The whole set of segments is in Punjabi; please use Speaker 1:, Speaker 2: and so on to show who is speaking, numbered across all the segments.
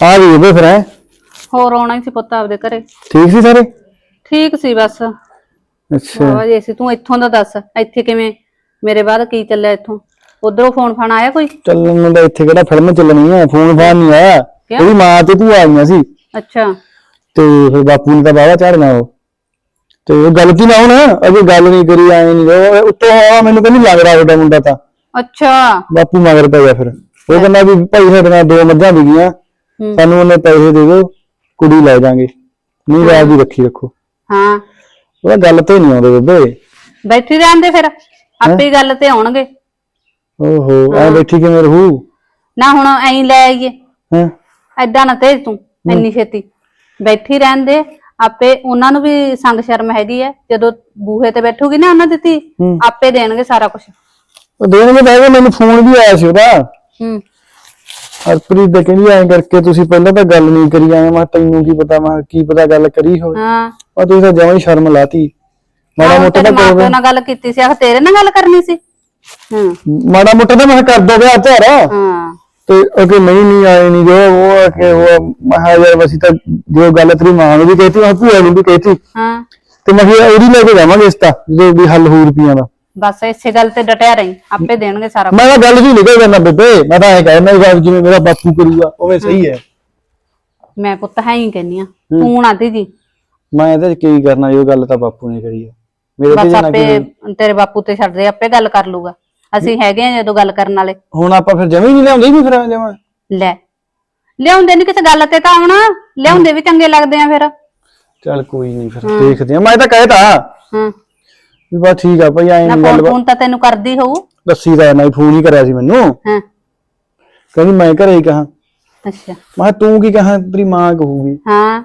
Speaker 1: ਆ ਗਈ ਬੇ ਫਿਰ ਹੈਂ?
Speaker 2: ਹੋਰ ਆਉਣਾ ਹੀ ਸੀ ਪੁੱਤ ਆਪਦੇ ਘਰੇ।
Speaker 1: ਠੀਕ ਸੀ ਸਾਰੇ?
Speaker 2: ਠੀਕ ਸੀ ਬਸ।
Speaker 1: ਅੱਛਾ।
Speaker 2: ਬਾਬਾ ਜੀ ਸੀ ਤੂੰ ਇੱਥੋਂ ਦਾ ਦੱਸ ਇੱਥੇ ਕਿਵੇਂ ਮੇਰੇ ਬਾਅਦ ਕੀ ਚੱਲਿਆ ਇੱਥੋਂ? ਉਧਰੋਂ ਫੋਨ ਫਾਨ ਆਇਆ ਕੋਈ?
Speaker 1: ਚੱਲਣ ਨੂੰ ਤਾਂ ਇੱਥੇ ਕਿਹੜਾ ਫਿਲਮ ਚੱਲਣੀ ਹੈ ਫੋਨ ਫਾਨ ਨਹੀਂ ਆਇਆ।
Speaker 2: ਕਿਉਂ?
Speaker 1: ਉਹਦੀ ਮਾਂ ਤੇ ਤੂੰ ਆਈਆਂ ਸੀ।
Speaker 2: ਅੱਛਾ।
Speaker 1: ਤੇ ਫਿਰ ਬਾਪੂ ਨੇ ਤਾਂ ਬਾਵਾ ਚੜਨਾ ਉਹ। ਤੇ ਉਹ ਗੱਲ ਕੀ ਨਾ ਹੁਣ ਅਜੇ ਗੱਲ ਨਹੀਂ ਕਰੀ ਆਏ ਨਹੀਂ ਉਹ ਉੱਤੋਂ ਆ ਮੈਨੂੰ ਕਹਿੰਦੀ ਲੱਗ ਰਿਹਾ ਉਹਦਾ ਮੁੰਡਾ ਤਾਂ।
Speaker 2: ਅੱਛਾ।
Speaker 1: ਬਾਪੂ ਮਗਰ ਪੈ ਗਿਆ ਫਿਰ। ਉਹ ਕਹਿੰਦਾ ਵੀ ਭਾਈ ਸਾਡੇ ਨਾਲ ਦੋ ਮੱਝਾਂ ਵਿਗੀਆਂ। ਸਾਨੂੰ ਉਹਨੇ ਪੈਸੇ ਦੇ ਦਿਓ ਕੁੜੀ ਲੈ ਜਾਾਂਗੇ। ਨਹੀਂ ਰਾਜ ਦੀ ਰੱਖੀ ਰੱਖੋ।
Speaker 2: ਹਾਂ।
Speaker 1: ਉਹਦਾ ਗੱਲ ਤੇ ਨਹੀਂ ਆਉਂਦੇ ਬੇਬੇ।
Speaker 2: ਬੈਠੀ ਰਹਿੰਦੇ ਫਿਰ। ਆਪੇ ਗੱਲ ਤੇ ਆਉਣਗੇ।
Speaker 1: ਓਹੋ ਐ ਬੈਠੀ ਕਿਵੇਂ ਰਹੂ?
Speaker 2: ਨਾ ਹੁਣ ਐਂ ਲੈ ਆਈਏ।
Speaker 1: ਹੈ?
Speaker 2: ਐਦਾਂ ਨਾ ਤੇਜ ਤੂੰ ਇੰਨੀ ਛੇਤੀ। ਬੈਠੀ ਰਹਿੰਦੇ ਆਪੇ ਉਹਨਾਂ ਨੂੰ ਵੀ ਸੰਗ ਸ਼ਰਮ ਹੈਗੀ ਐ। ਜਦੋਂ ਬੂਹੇ ਤੇ ਬੈਠੂਗੀ ਨਾ ਉਹਨਾਂ ਦੀ ਧੀ। ਆਪੇ ਦੇਣਗੇ ਸਾਰਾ ਕੁਝ
Speaker 1: ਉਹ ਦੇਣਗੇ ਤਾਂ ਮੈਨੂੰ ਫੋਨ ਵੀ ਆਇਆ ਸੀ ਉਹਦਾ।
Speaker 2: ਹੂੰ।
Speaker 1: ਹਰਪ੍ਰੀਤ ਦੇ ਕਹਿੰਦੀ ਐਂ ਕਰਕੇ ਤੁਸੀਂ ਪਹਿਲਾਂ ਤਾਂ ਗੱਲ ਨਹੀਂ ਕਰੀ ਆਏ ਮੈਂ ਤੈਨੂੰ ਕੀ ਪਤਾ ਮੈਂ ਕੀ ਪਤਾ ਗੱਲ ਕਰੀ ਹੋਵੇ।
Speaker 2: ਹਾਂ।
Speaker 1: ਉਹ ਤੁਸੀਂ ਤਾਂ ਜਮਾਂ ਹੀ ਸ਼ਰਮ ਲਾਤੀ। ਮਾੜਾ
Speaker 2: ਆਹੋ,
Speaker 1: ਮੋਟਾ
Speaker 2: ਤੇਰੇ
Speaker 1: ਤਾਂ
Speaker 2: ਮਾਂ
Speaker 1: ਕਰੋ
Speaker 2: ਪਿਓ ਨਾਲ ਗੱਲ ਕੀਤੀ ਸੀ ਆਖ ਤੇਰੇ ਨਾਲ ਗੱਲ ਕਰਨੀ ਸੀ। ਹਾਂ।
Speaker 1: ਮਾੜਾ ਮੋਟਾ ਤਾਂ ਮੈਂ ਕਿਹਾ ਕਰ ਦੋ ਵਿਆਹ ਧਾਰਾ
Speaker 2: ਹਾਂ।
Speaker 1: ਤੇ ਅਗੇ ਨਹੀਂ ਨਹੀਂ ਆਏ ਨਹੀਂ ਜੋ ਉਹ ਆ ਕਿ ਉਹ ਮਹਾ ਯਾਰ ਵਸੀ ਤਾਂ ਜੋ ਗੱਲ ਤੇਰੀ ਮਾਂ ਨੂੰ ਵੀ ਕਹਿਤੀ ਮੈਂ ਭੂਆ ਨੂੰ ਵੀ ਕਹਿਤੀ।
Speaker 2: ਹਾਂ।
Speaker 1: ਤੇ ਮੈਂ ਕਿਹਾ ਉਹਦੀ ਲੈ ਕੇ ਜਾਵਾਂਗੇ ਇਸ ਤਾਂ ਜਦੋਂ ਵੀ ਹੱਲ ਹੋ ਰੁਪਈਆਂ ਦਾ।
Speaker 2: ਬਸ ਇਸੇ ਗੱਲ ਤੇ ਡਟਿਆ ਰਹੀ ਆਪੇ ਦੇਣਗੇ ਸਾਰਾ।
Speaker 1: ਮੈਂ ਤਾਂ ਗੱਲ ਵੀ ਨਿਕਲ ਜਾਂਦਾ ਬੇਬੇ ਮੈਂ ਤਾਂ ਐ ਕਹਿੰਦਾ ਵੀ ਜਿਵੇਂ ਮੇਰਾ ਬਾਪੂ ਕਰੂਗਾ ਉਵੇਂ ਸਹੀ ਹੈ।
Speaker 2: ਮੈਂ ਪੁੱਤ ਹੈ ਹੀ ਕਹਿੰਨੀ ਆ ਤੂੰ ਨਾ ਜੀ
Speaker 1: ਮੈਂ ਇਹਦੇ ਚ ਕੀ ਕਰਨਾ ਜੋ ਗੱਲ ਤਾਂ ਬਾਪੂ ਨੇ ਕਰੀ ਹੈ ਮੇਰੇ ਤੇ
Speaker 2: ਬਸ
Speaker 1: ਜਾਣਾ
Speaker 2: ਆਪੇ ਤੇਰੇ ਬਾਪੂ ਤੇ ਛੱਡ ਦੇ ਆਪੇ ਗੱਲ ਕਰ ਲੂਗਾ। ਅਸੀਂ ਹੈਗੇ ਆ ਜਦੋਂ ਗੱਲ ਕਰਨ ਵਾਲੇ।
Speaker 1: ਹੁਣ ਆਪਾਂ ਫਿਰ ਜਮੀ ਨਹੀਂ ਲਿਆਉਂਦੇ ਵੀ ਫਿਰ ਐਵੇਂ ਜਮਾਂ
Speaker 2: ਲੈ ਲਿਆਉਂਦੇ ਨਹੀਂ ਕਿਸੇ ਗੱਲ ਤੇ ਤਾਂ ਆਉਣਾ ਲਿਆਉਂਦੇ ਵੀ ਚੰਗੇ ਲੱਗਦੇ ਆ ਫਿਰ।
Speaker 1: ਚੱਲ ਕੋਈ ਨਹੀਂ ਫਿਰ ਦੇਖਦੇ ਆ। ਮੈਂ ਤਾਂ ਕਹਿਤਾ
Speaker 2: ਹਾਂ।
Speaker 1: ਵੀ ਬਸ ਠੀਕ ਆ ਭਾਈ ਐਂ
Speaker 2: ਨਾ ਫੋਨ
Speaker 1: ਗੱਲ
Speaker 2: ਫੋਨ ਤਾਂ ਤੈਨੂੰ ਕਰਦੀ ਹੋਊ।
Speaker 1: ਦੱਸੀ ਦਾ ਨਾ ਫੋਨ ਹੀ ਕਰਿਆ ਸੀ ਮੈਨੂੰ।
Speaker 2: ਹਾਂ।
Speaker 1: ਕਹਿੰਦੀ ਮੈਂ ਘਰੇ ਹੀ ਕਹਾ।
Speaker 2: ਅੱਛਾ।
Speaker 1: ਮੈਂ ਤੂੰ ਕੀ ਕਹਾਂ ਤੇਰੀ ਮਾਂ ਕਹੂਗੀ।
Speaker 2: ਹਾਂ।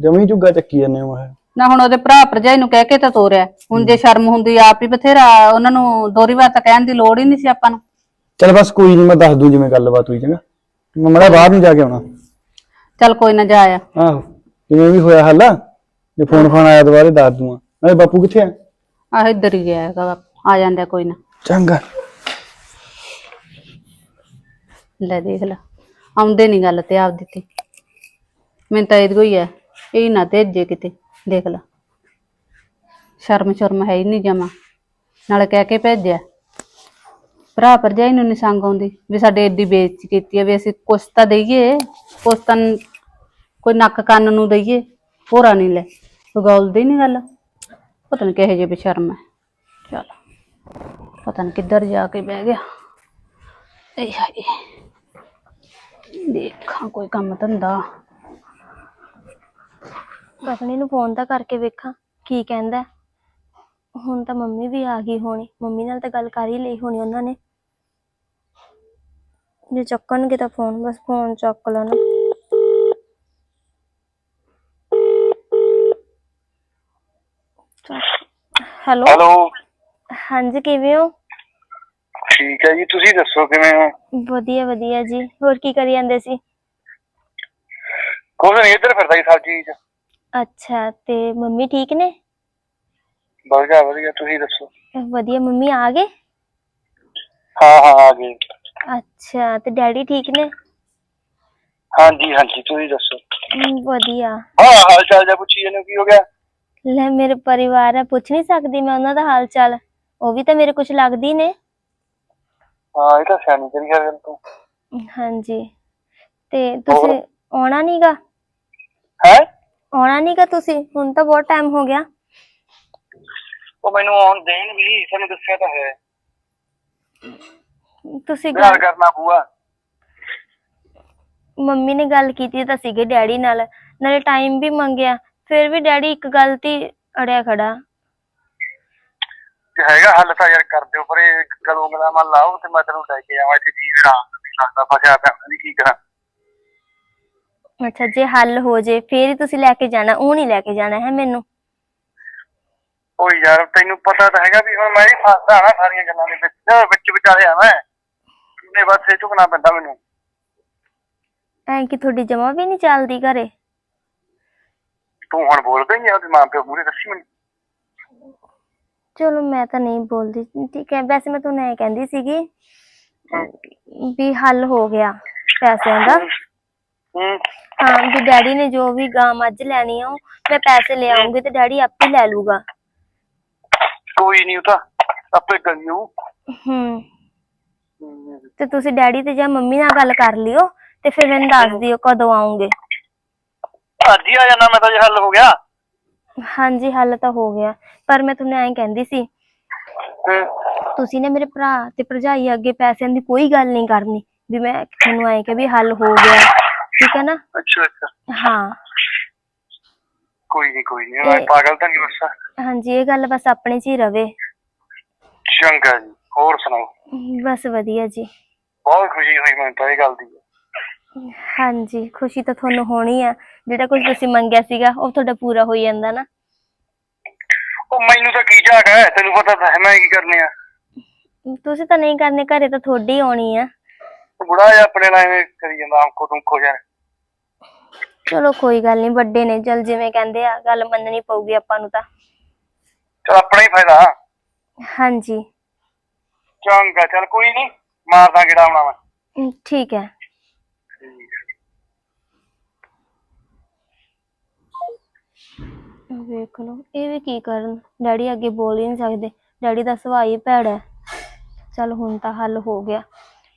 Speaker 1: ਜਮੀ ਝੁੱਗਾ ਚੱਕੀ ਜਾਂਦੇ ਹੋ ਮੈਂ
Speaker 2: ਨਾ ਹੁਣ ਉਹਦੇ ਭਰਾ ਭਰਜਾਈ ਨੂੰ ਕਹਿ ਕੇ ਤਾਂ ਤੋਰਿਆ। ਹੁਣ ਜੇ ਸ਼ਰਮ ਹੁੰਦੀ ਆਪ ਹੀ ਬਥੇਰਾ ਉਹਨਾਂ ਨੂੰ ਦੋਰੀ ਵਾਰ ਤਾਂ ਕਹਿਣ ਦੀ ਲੋੜ ਹੀ ਨਹੀਂ ਸੀ ਆਪਾਂ ਨੂੰ।
Speaker 1: ਚੱਲ ਬਸ ਕੋਈ ਨਹੀਂ ਮੈਂ ਦੱਸ ਦੂੰ ਜਿਵੇਂ ਗੱਲਬਾਤ ਹੋਈ ਚੰਗਾ। ਮੈਂ ਮੜਾ ਬਾਹਰ ਨੂੰ ਜਾ ਕੇ ਆਉਣਾ।
Speaker 2: ਚੱਲ ਕੋਈ ਨਾ ਜਾ ਆ।
Speaker 1: ਆਹੋ ਜਿਵੇਂ ਵੀ ਹੋਇਆ ਹੱਲ ਜੇ ਫੋਨ ਫੋਨ ਆਇਆ ਦੁਬਾਰੇ ਦੱਸ ਦੂੰਗਾ। ਨਾਲੇ ਬਾਪੂ ਕਿੱਥੇ ਆ?
Speaker 2: ਆਹ ਇੱਧਰ ਹੀ ਗਿਆ ਹੈਗਾ ਆ ਜਾਂਦਾ ਕੋਈ ਨਾ।
Speaker 1: ਚੰਗਾ।
Speaker 2: ਲੈ ਦੇਖ ਲੈ ਆਉਂਦੇ ਨਹੀਂ ਗੱਲ ਤੇ ਆਪ ਦਿੱਤੀ। ਮੈਨੂੰ ਤਾਂ ਇਹਦੀ ਕੋਈ ਹੈ ਇਹ ਨਾ ਤੇਜੇ ਕਿਤੇ ਦੇਖ ਲੈ। ਸ਼ਰਮ ਸ਼ਰਮ ਹੈ ਹੀ ਨਹੀਂ ਜਮਾ ਨਾਲੇ ਕਹਿ ਕੇ ਭੇਜਿਆ। ਭਰਾ ਭਰਜਾਈ ਨੂੰ ਨਹੀਂ ਸੰਗ ਆਉਂਦੀ ਵੀ ਸਾਡੇ ਏਡੀ ਬੇਇੱਜ਼ਤੀ ਕੀਤੀ ਹੈ ਵੀ ਅਸੀਂ ਕੁਛ ਤਾਂ ਦਈਏ ਕੁਛ ਤਾਂ ਕੋਈ ਨੱਕ ਕੰਨ ਨੂੰ ਦਈਏ ਹੋਰਾ ਨਹੀਂ ਲੈ ਗੌਲਦੀ ਨਹੀਂ ਗੱਲ। ਪਤਾ ਨਹੀਂ ਕਿਹੋ ਜਿਹੇ ਬੇਸ਼ਰਮ ਹੈ। ਚਲ, ਪਤਾ ਨਹੀਂ ਕਿੱਧਰ ਜਾ ਕੇ ਬਹਿ ਗਿਆ। ਏ ਹਾਏ, ਦੇਖਾਂ ਕੋਈ ਕੰਮ ਧੰਦਾ।
Speaker 3: ਪਤਨੀ ਨੂੰ ਫੋਨ ਤਾਂ ਕਰਕੇ ਵੇਖਾਂ, ਕੀ ਕਹਿੰਦਾ। ਹੈ। ਹੁਣ ਤਾਂ ਮੰਮੀ ਵੀ ਆ ਗਈ ਹੋਣੀ, ਮੰਮੀ ਨਾਲ ਤਾਂ ਗੱਲ ਕਰ ਹੀ ਲਈ ਹੋਣੀ ਉਹਨਾਂ ਨੇ। ਜੇ ਚੱਕਣਗੇ ਤਾਂ ਫੋਨ ਬਸ ਫੋਨ ਚੱਕ ਲੈਣਾ। ਹੈਲੋ
Speaker 4: ਹੈਲੋ
Speaker 3: ਹਾਂਜੀ ਕਿਵੇਂ ਹੋ?
Speaker 4: ਠੀਕ ਹੈ ਜੀ ਤੁਸੀਂ ਦੱਸੋ ਕਿਵੇਂ ਹੋ?
Speaker 3: ਵਧੀਆ ਵਧੀਆ ਜੀ। ਹੋਰ ਕੀ ਕਰੀ ਜਾਂਦੇ ਸੀ?
Speaker 4: ਕੁਝ ਨਹੀਂ ਇੱਧਰ ਫਿਰਦਾ ਜੀ ਸਬਜ਼ੀ ਚ।
Speaker 3: ਅੱਛਾ ਤੇ ਮੰਮੀ ਠੀਕ ਨੇ?
Speaker 4: ਵਧੀਆ ਵਧੀਆ ਤੁਸੀਂ ਦੱਸੋ?
Speaker 3: ਵਧੀਆ ਮੰਮੀ ਆ ਗਏ?
Speaker 4: ਹਾਂ ਹਾਂ ਆ ਗਏ।
Speaker 3: ਅੱਛਾ ਤੇ ਡੈਡੀ ਠੀਕ ਨੇ?
Speaker 4: ਹਾਂਜੀ ਹਾਂਜੀ ਤੁਸੀਂ ਦੱਸੋ?
Speaker 3: ਵਧੀਆ।
Speaker 4: ਹਾਂ ਹਾਲ ਚਾਲ ਜਾਂ ਪੁੱਛੀ ਇਹਨੂੰ ਕੀ ਹੋ ਗਿਆ?
Speaker 3: ਲੈ ਮੇਰੇ ਪਰਿਵਾਰ ਆ ਪੁੱਛ ਨਹੀਂ ਸਕਦੀ ਮੈਂ ਉਹਨਾਂ ਦਾ ਹਾਲ ਚਾਲ। ਉਹ ਵੀ ਤਾਂ ਮੇਰੇ ਕੁਝ ਲੱਗਦੀ ਨੇ।
Speaker 4: ਹਾਂ ਇਹ ਤਾਂ ਸਿਆਣੀ ਕਰੀ ਹੈ ਤੂੰ।
Speaker 3: ਹਾਂਜੀ। ਤੇ ਤੁਸੀਂ ਆਉਣਾ ਨਹੀਂਗਾ
Speaker 4: ਹੈ?
Speaker 3: ਆਉਣਾ ਨਹੀਂਗਾ ਤੁਸੀਂ? ਹੁਣ ਤਾਂ ਬਹੁਤ ਟਾਈਮ ਹੋ ਗਿਆ।
Speaker 4: ਉਹ ਮੈਨੂੰ ਆਉਣ ਦੇਣ ਵੀ ਸਾਨੂੰ ਦੱਸਿਆ ਤਾਂ ਹੈ।
Speaker 3: ਤੁਸੀਂ
Speaker 4: ਗੱਲ
Speaker 3: ਗੱਲ
Speaker 4: ਕਰਨਾ ਪੂਆ
Speaker 3: ਮੰਮੀ ਨੇ ਗੱਲ ਕੀਤੀ ਤਾਂ ਸੀਗੇ ਡੈਡੀ ਨਾਲ। ਨਾਲੇ ਟਾਈਮ ਵੀ ਮੰਗਿਆ। ਫਿਰ ਵੀ ਡੈਡੀ ਇੱਕ ਗੱਲ ਤੇ ਅੜਿਆ ਖੜਾ।
Speaker 4: ਜੇ ਹੈਗਾ ਹੱਲ ਤਾਂ ਯਾਰ ਕਰ ਦਿਓ ਪਰ ਇਹ ਕਦੋਂ ਗਲਾ ਮਨ ਲਾਓ ਤੇ ਮੈਂ ਤੈਨੂੰ ਲੈ ਕੇ ਆਵਾਂ ਇੱਥੇ ਜੀ ਰਾਮ ਨਹੀਂ ਲੱਗਦਾ ਫਸਿਆ ਪਿਆ ਪਤਾ ਨੀ ਕੀ ਕਰਾਂ।
Speaker 3: ਅੱਛਾ ਜੇ ਹੱਲ ਹੋ ਜੇ ਫੇਰ ਹੀ ਤੁਸੀਂ ਲੈ ਕੇ ਜਾਣਾ ਉਹ ਨਹੀਂ ਲੈ ਕੇ ਜਾਣਾ ਹੈ ਮੈਨੂੰ।
Speaker 4: ਓ ਯਾਰ ਤੈਨੂੰ ਪਤਾ ਤਾਂ ਹੈਗਾ ਵੀ ਹੁਣ ਮੈਂ ਹੀ ਫਸਦਾ ਨਾ ਸਾਰੀਆਂ ਗੱਲਾਂ ਦੇ ਵਿੱਚ ਵਿੱਚ ਵਿਚਾਲੇ ਆ ਮੈਂ। ਇਹਨੇ ਬਸ ਇਹ ਝੁਕਣਾ ਪੈਂਦਾ ਮੈਨੂੰ।
Speaker 3: ਐਂ ਕਿ ਤੁਹਾਡੀ ਜਮਾ ਵੀ ਨਹੀਂ ਚੱਲਦੀ ਘਰੇ?
Speaker 4: ਤੂੰ ਹੁਣ ਬੋਲ ਪਈ ਆ ਉਹਦੇ ਮਾਂ ਪਿਓ ਮੂਰੇ ਦੱਸੀ ਮੈਨੂੰ।
Speaker 3: ਚਲੋ ਮੈਂ ਤਾਂ ਨਹੀਂ ਬੋਲਦੀ ਠੀਕ ਹੈ ਵੈਸੇ ਮੈਂ ਤੁਹਾਨੂੰ ਐ ਕਹਿੰਦੀ ਸੀਗੀ ਵੀ ਹੱਲ ਹੋ ਗਿਆ ਪੈਸਿਆਂ ਦਾ।
Speaker 4: ਹੂੰ।
Speaker 3: ਹਾਂ ਵੀ ਡੈਡੀ ਨੇ ਜੋ ਵੀ ਗਾਂ ਮੱਝ ਲੈਣੀ ਆ ਉਹ ਮੈਂ ਪੈਸੇ ਲੈ ਆਉਂਗੀ ਤੇ ਡੈਡੀ ਆਪੇ ਲੈ ਲੂਗਾ।
Speaker 4: ਕੋਈ ਨਹੀਂ ਉਹ ਤਾਂ ਆਪੇ ਕਰਿਓ
Speaker 3: ਹੂੰ। ਤੇ ਤੁਸੀਂ ਡੈਡੀ ਤੇ ਜਾਂ ਮੰਮੀ ਨਾਲ ਗੱਲ ਕਰ ਲਿਓ ਤੇ ਫਿਰ ਮੈਨੂੰ ਦੱਸ ਦਿਓ ਕਦੋਂ ਆਉਂਗੇ
Speaker 4: ਅੱਜ ਹੀ ਆ ਜਾਣਾ ਮੈਂ ਤਾਂ ਜੇ ਹੱਲ ਹੋ ਗਿਆ।
Speaker 3: ਹਾਂਜੀ ਹੱਲ ਤਾਂ ਹੋ ਗਿਆ। ਪਰ ਮੈਂ ਤੁਹਾਨੂੰ ਐਂ ਕਹਿੰਦੀ ਸੀ
Speaker 4: ਹੂੰ
Speaker 3: ਤੁਸੀਂ ਨੇ ਮੇਰੇ ਭਰਾ ਤੇ ਭਰਜਾਈ ਅੱਗੇ ਪੈਸਿਆਂ ਦੀ ਕੋਈ ਗੱਲ ਨਹੀਂ ਕਰਨੀ ਵੀ ਮੈਂ ਤੁਹਾਨੂੰ ਐਂ ਕਿ ਵੀ ਹੱਲ ਹੋ ਗਿਆ। ਠੀਕ ਹੈ ਨਾ?
Speaker 4: ਅੱਛਾ ਅੱਛਾ।
Speaker 3: ਹਾਂ।
Speaker 4: ਕੋਈ ਨਹੀਂ ਕੋਈ ਨਹੀਂ ਮੈਂ
Speaker 3: ਤੇ-
Speaker 4: ਪਾਗਲ ਤਾਂ ਨਹੀਂ ਬਸ।
Speaker 3: ਹਾਂਜੀ ਇਹ ਗੱਲ ਬਸ ਆਪਣੇ 'ਚ ਹੀ ਰਵੇ।
Speaker 4: ਚੰਗਾ ਜੀ। ਹੋਰ ਸੁਣਾਓ?
Speaker 3: ਬਸ ਵਧੀਆ ਜੀ।
Speaker 4: ਬਹੁਤ ਖੁਸ਼ੀ ਹੋਈ ਮੈਨੂੰ ਤਾਂ ਇਹ ਗੱਲ ਦੀ।
Speaker 3: ਹਾਂਜੀ ਖੁਸ਼ੀ ਤਾਂ ਤੁਹਾਨੂੰ ਹੋਣੀ ਆ। ਜਿਹੜਾ ਕੁਝ ਤੁਸੀਂ ਮੰਗਿਆ ਸੀਗਾ ਉਹ ਤੁਹਾਡਾ ਪੂਰਾ ਹੋਈ ਜਾਂਦਾ ਨਾ।
Speaker 4: ਉਹ ਮੈਨੂੰ ਤਾਂ ਕੀ ਝਾਕ ਹੈ ਤੈਨੂੰ ਪਤਾ ਤਾਂ ਹੈ ਮੈਂ ਕੀ ਕਰਨੇ ਆ।
Speaker 3: ਤੁਸੀਂ ਤਾਂ ਨਹੀਂ ਕਰਨੇ ਘਰੇ ਤਾਂ ਤੁਹਾਡੀ ਆਉਣੀ ਆ।
Speaker 4: ਉਹ ਬੁੜਾ ਜਿਹਾ ਆਪਣੇ ਨਾਲ ਐਵੇਂ ਕਰੀ ਜਾਂਦਾ ਅੰਕੋ ਤੁੰਕੋ ਯਾਰ
Speaker 3: ਚਲੋ ਕੋਈ ਗੱਲ ਨਹੀਂ ਵੱਡੇ ਨੇ। ਚਲ ਜਿਵੇਂ ਕਹਿੰਦੇ ਆ ਗੱਲ ਮੰਨਣੀ ਪਊਗੀ ਆਪਾਂ ਨੂੰ ਤਾਂ।
Speaker 4: ਚਲ ਆਪਣਾ ਹੀ ਫਾਇਦਾ।
Speaker 3: ਹਾਂਜੀ।
Speaker 4: ਚੰਗਾ ਚਲ ਕੋਈ ਨਹੀਂ ਮਾਰਦਾ ਕਿਹੜਾ ਆਉਣਾ ਮੈਂ।
Speaker 3: ਠੀਕ ਹੈ। ਵੇਖ ਲਓ। ਇਹ ਵੀ ਕੀ ਕਰਨ? ਡੈਡੀ ਅੱਗੇ ਬੋਲ ਹੀ ਨਹੀਂ ਸਕਦੇ। ਡੈਡੀ ਦਾ ਸੁਭਾਅ ਹੀ ਭੈੜਾ ਹੈ। ਚਲ ਹੁਣ ਤਾਂ ਹੱਲ ਹੋ ਗਿਆ।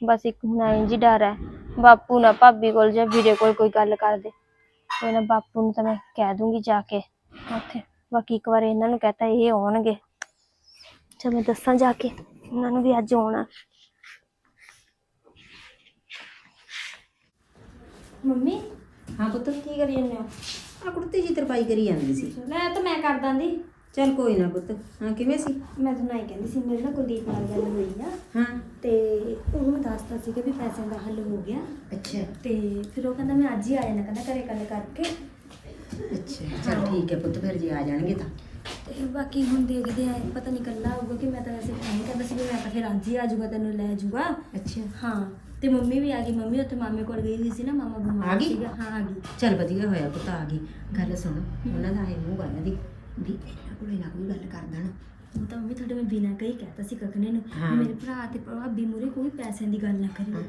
Speaker 3: ਬਸ ਇੱਕ ਹੁਣ ਐਂ ਜੀ ਡਰ ਹੈ। ਬਾਪੂ ਨਾ ਭਾਬੀ ਕੋਲ ਜਾਂ ਵੀਰੇ ਕੋਲ ਕੋਈ ਗੱਲ ਕਰ ਦੇ। ਕੋਈ ਨਾ ਬਾਪੂ ਨੂੰ ਤਾਂ ਮੈਂ ਕਹਿ ਦੂੰਗੀ ਜਾ ਕੇ। ਉੱਥੇ। ਬਾਕੀ ਇੱਕ ਵਾਰ ਇਹਨਾਂ ਨੂੰ ਕਹਤਾ ਇਹ ਆਉਣਗੇ। ਚਲ ਮੈਂ ਦੱਸਾਂ ਜਾ ਕੇ। ਇਹਨਾਂ ਨੂੰ ਵੀ ਅੱਜ ਆਉਣਾ। ਮੰਮੀ?
Speaker 5: ਹਾਂ ਪੁੱਤ,
Speaker 3: ਕੀ ਕਰੀ ਜਾਂਦੇ ਹੋ?
Speaker 5: ਆ ਕੁੜਤੀ ਜੀ ਤਰਪਾਈ ਕਰੀ ਜਾਂਦੀ ਸੀ।
Speaker 3: ਲੈ ਤਾਂ ਮੈਂ ਕਰ ਦਾਂਦੀ।
Speaker 5: ਚੱਲ ਕੋਈ ਨਾ ਪੁੱਤ ਹਾਂ ਕਿਵੇਂ ਸੀ?
Speaker 3: ਮੈਂ ਤੁਹਾਨੂੰ ਐਂ ਕਹਿੰਦੀ ਸੀ ਮੇਰੇ ਨਾਲ ਕੁਲਦੀਪ ਨਾਲ ਗੱਲ ਹੋਈ ਆ।
Speaker 5: ਹਾਂ।
Speaker 3: ਤੇ ਉਹਨੂੰ ਮੈਂ ਦੱਸਤਾ ਸੀ ਕਿ ਵੀ ਪੈਸਿਆਂ ਦਾ ਹੱਲ ਹੋ ਗਿਆ।
Speaker 5: ਅੱਛਾ।
Speaker 3: ਤੇ ਫਿਰ ਉਹ ਕਹਿੰਦਾ ਮੈਂ ਅੱਜ ਹੀ ਆ ਜਾਣਾ ਕਹਿੰਦਾ ਘਰੇ ਗੱਲ ਕਰਕੇ।
Speaker 5: ਅੱਛਾ ਚੱਲ ਠੀਕ ਹੈ ਪੁੱਤ ਫਿਰ ਜੀ ਆ ਜਾਣਗੇ ਤਾਂ।
Speaker 3: ਤੇ ਬਾਕੀ ਹੁਣ ਦੇਖਦੇ ਆ ਪਤਾ ਨਹੀਂ ਕੱਲਾ ਆਊਗਾ ਕਿ ਮੈਂ ਤਾਂ ਵੈਸੇ ਫੋਨ ਕਰਦਾ ਸੀ ਵੀ ਮੈਂ ਤਾਂ ਫਿਰ ਅੱਜ ਹੀ ਆ ਜਾਊਗਾ ਤੈਨੂੰ ਲੈ ਜਾਊਗਾ।
Speaker 5: ਅੱਛਾ।
Speaker 3: ਹਾਂ। ਤੇ ਮੰਮੀ ਵੀ ਆ ਗਈ ਮੰਮੀ ਉੱਥੇ ਮਾਮੇ ਕੋਲ ਗਈ ਹੋਈ ਸੀ ਨਾ ਮਾਮਾ
Speaker 5: ਆ
Speaker 3: ਬਿਮਾਰ
Speaker 5: ਗਈ?
Speaker 3: ਸੀਗਾ ਹਾਂ ਆ ਗਈ।
Speaker 5: ਚੱਲ ਵਧੀਆ ਹੋਇਆ ਪੁੱਤ ਆ ਗਈ। ਗੱਲ ਸੁਣ ਉਹਨਾਂ ਦਾ ਇਹ ਮੂੰਹ ਗੱਲ ਦੀ ਵੀ ਇਹਨਾਂ ਕੋਲੇ ਨਾ ਕੋਈ ਗੱਲ ਕਰ ਦੇਣ।
Speaker 3: ਉਹ ਤਾਂ ਮੰਮੀ ਤੁਹਾਡੇ ਮੈਂ ਬਿਨਾਂ ਕਹੀ ਕਹਿਤਾ ਸੀ ਕਕਨੇ ਨੂੰ ਵੀ
Speaker 5: ਹਾਂ।
Speaker 3: ਮੇਰੇ ਭਰਾ ਤੇ ਭਾਬੀ ਮੂਰੇ ਕੋਈ ਪੈਸਿਆਂ ਦੀ ਗੱਲ ਨਾ ਕਰਿਓ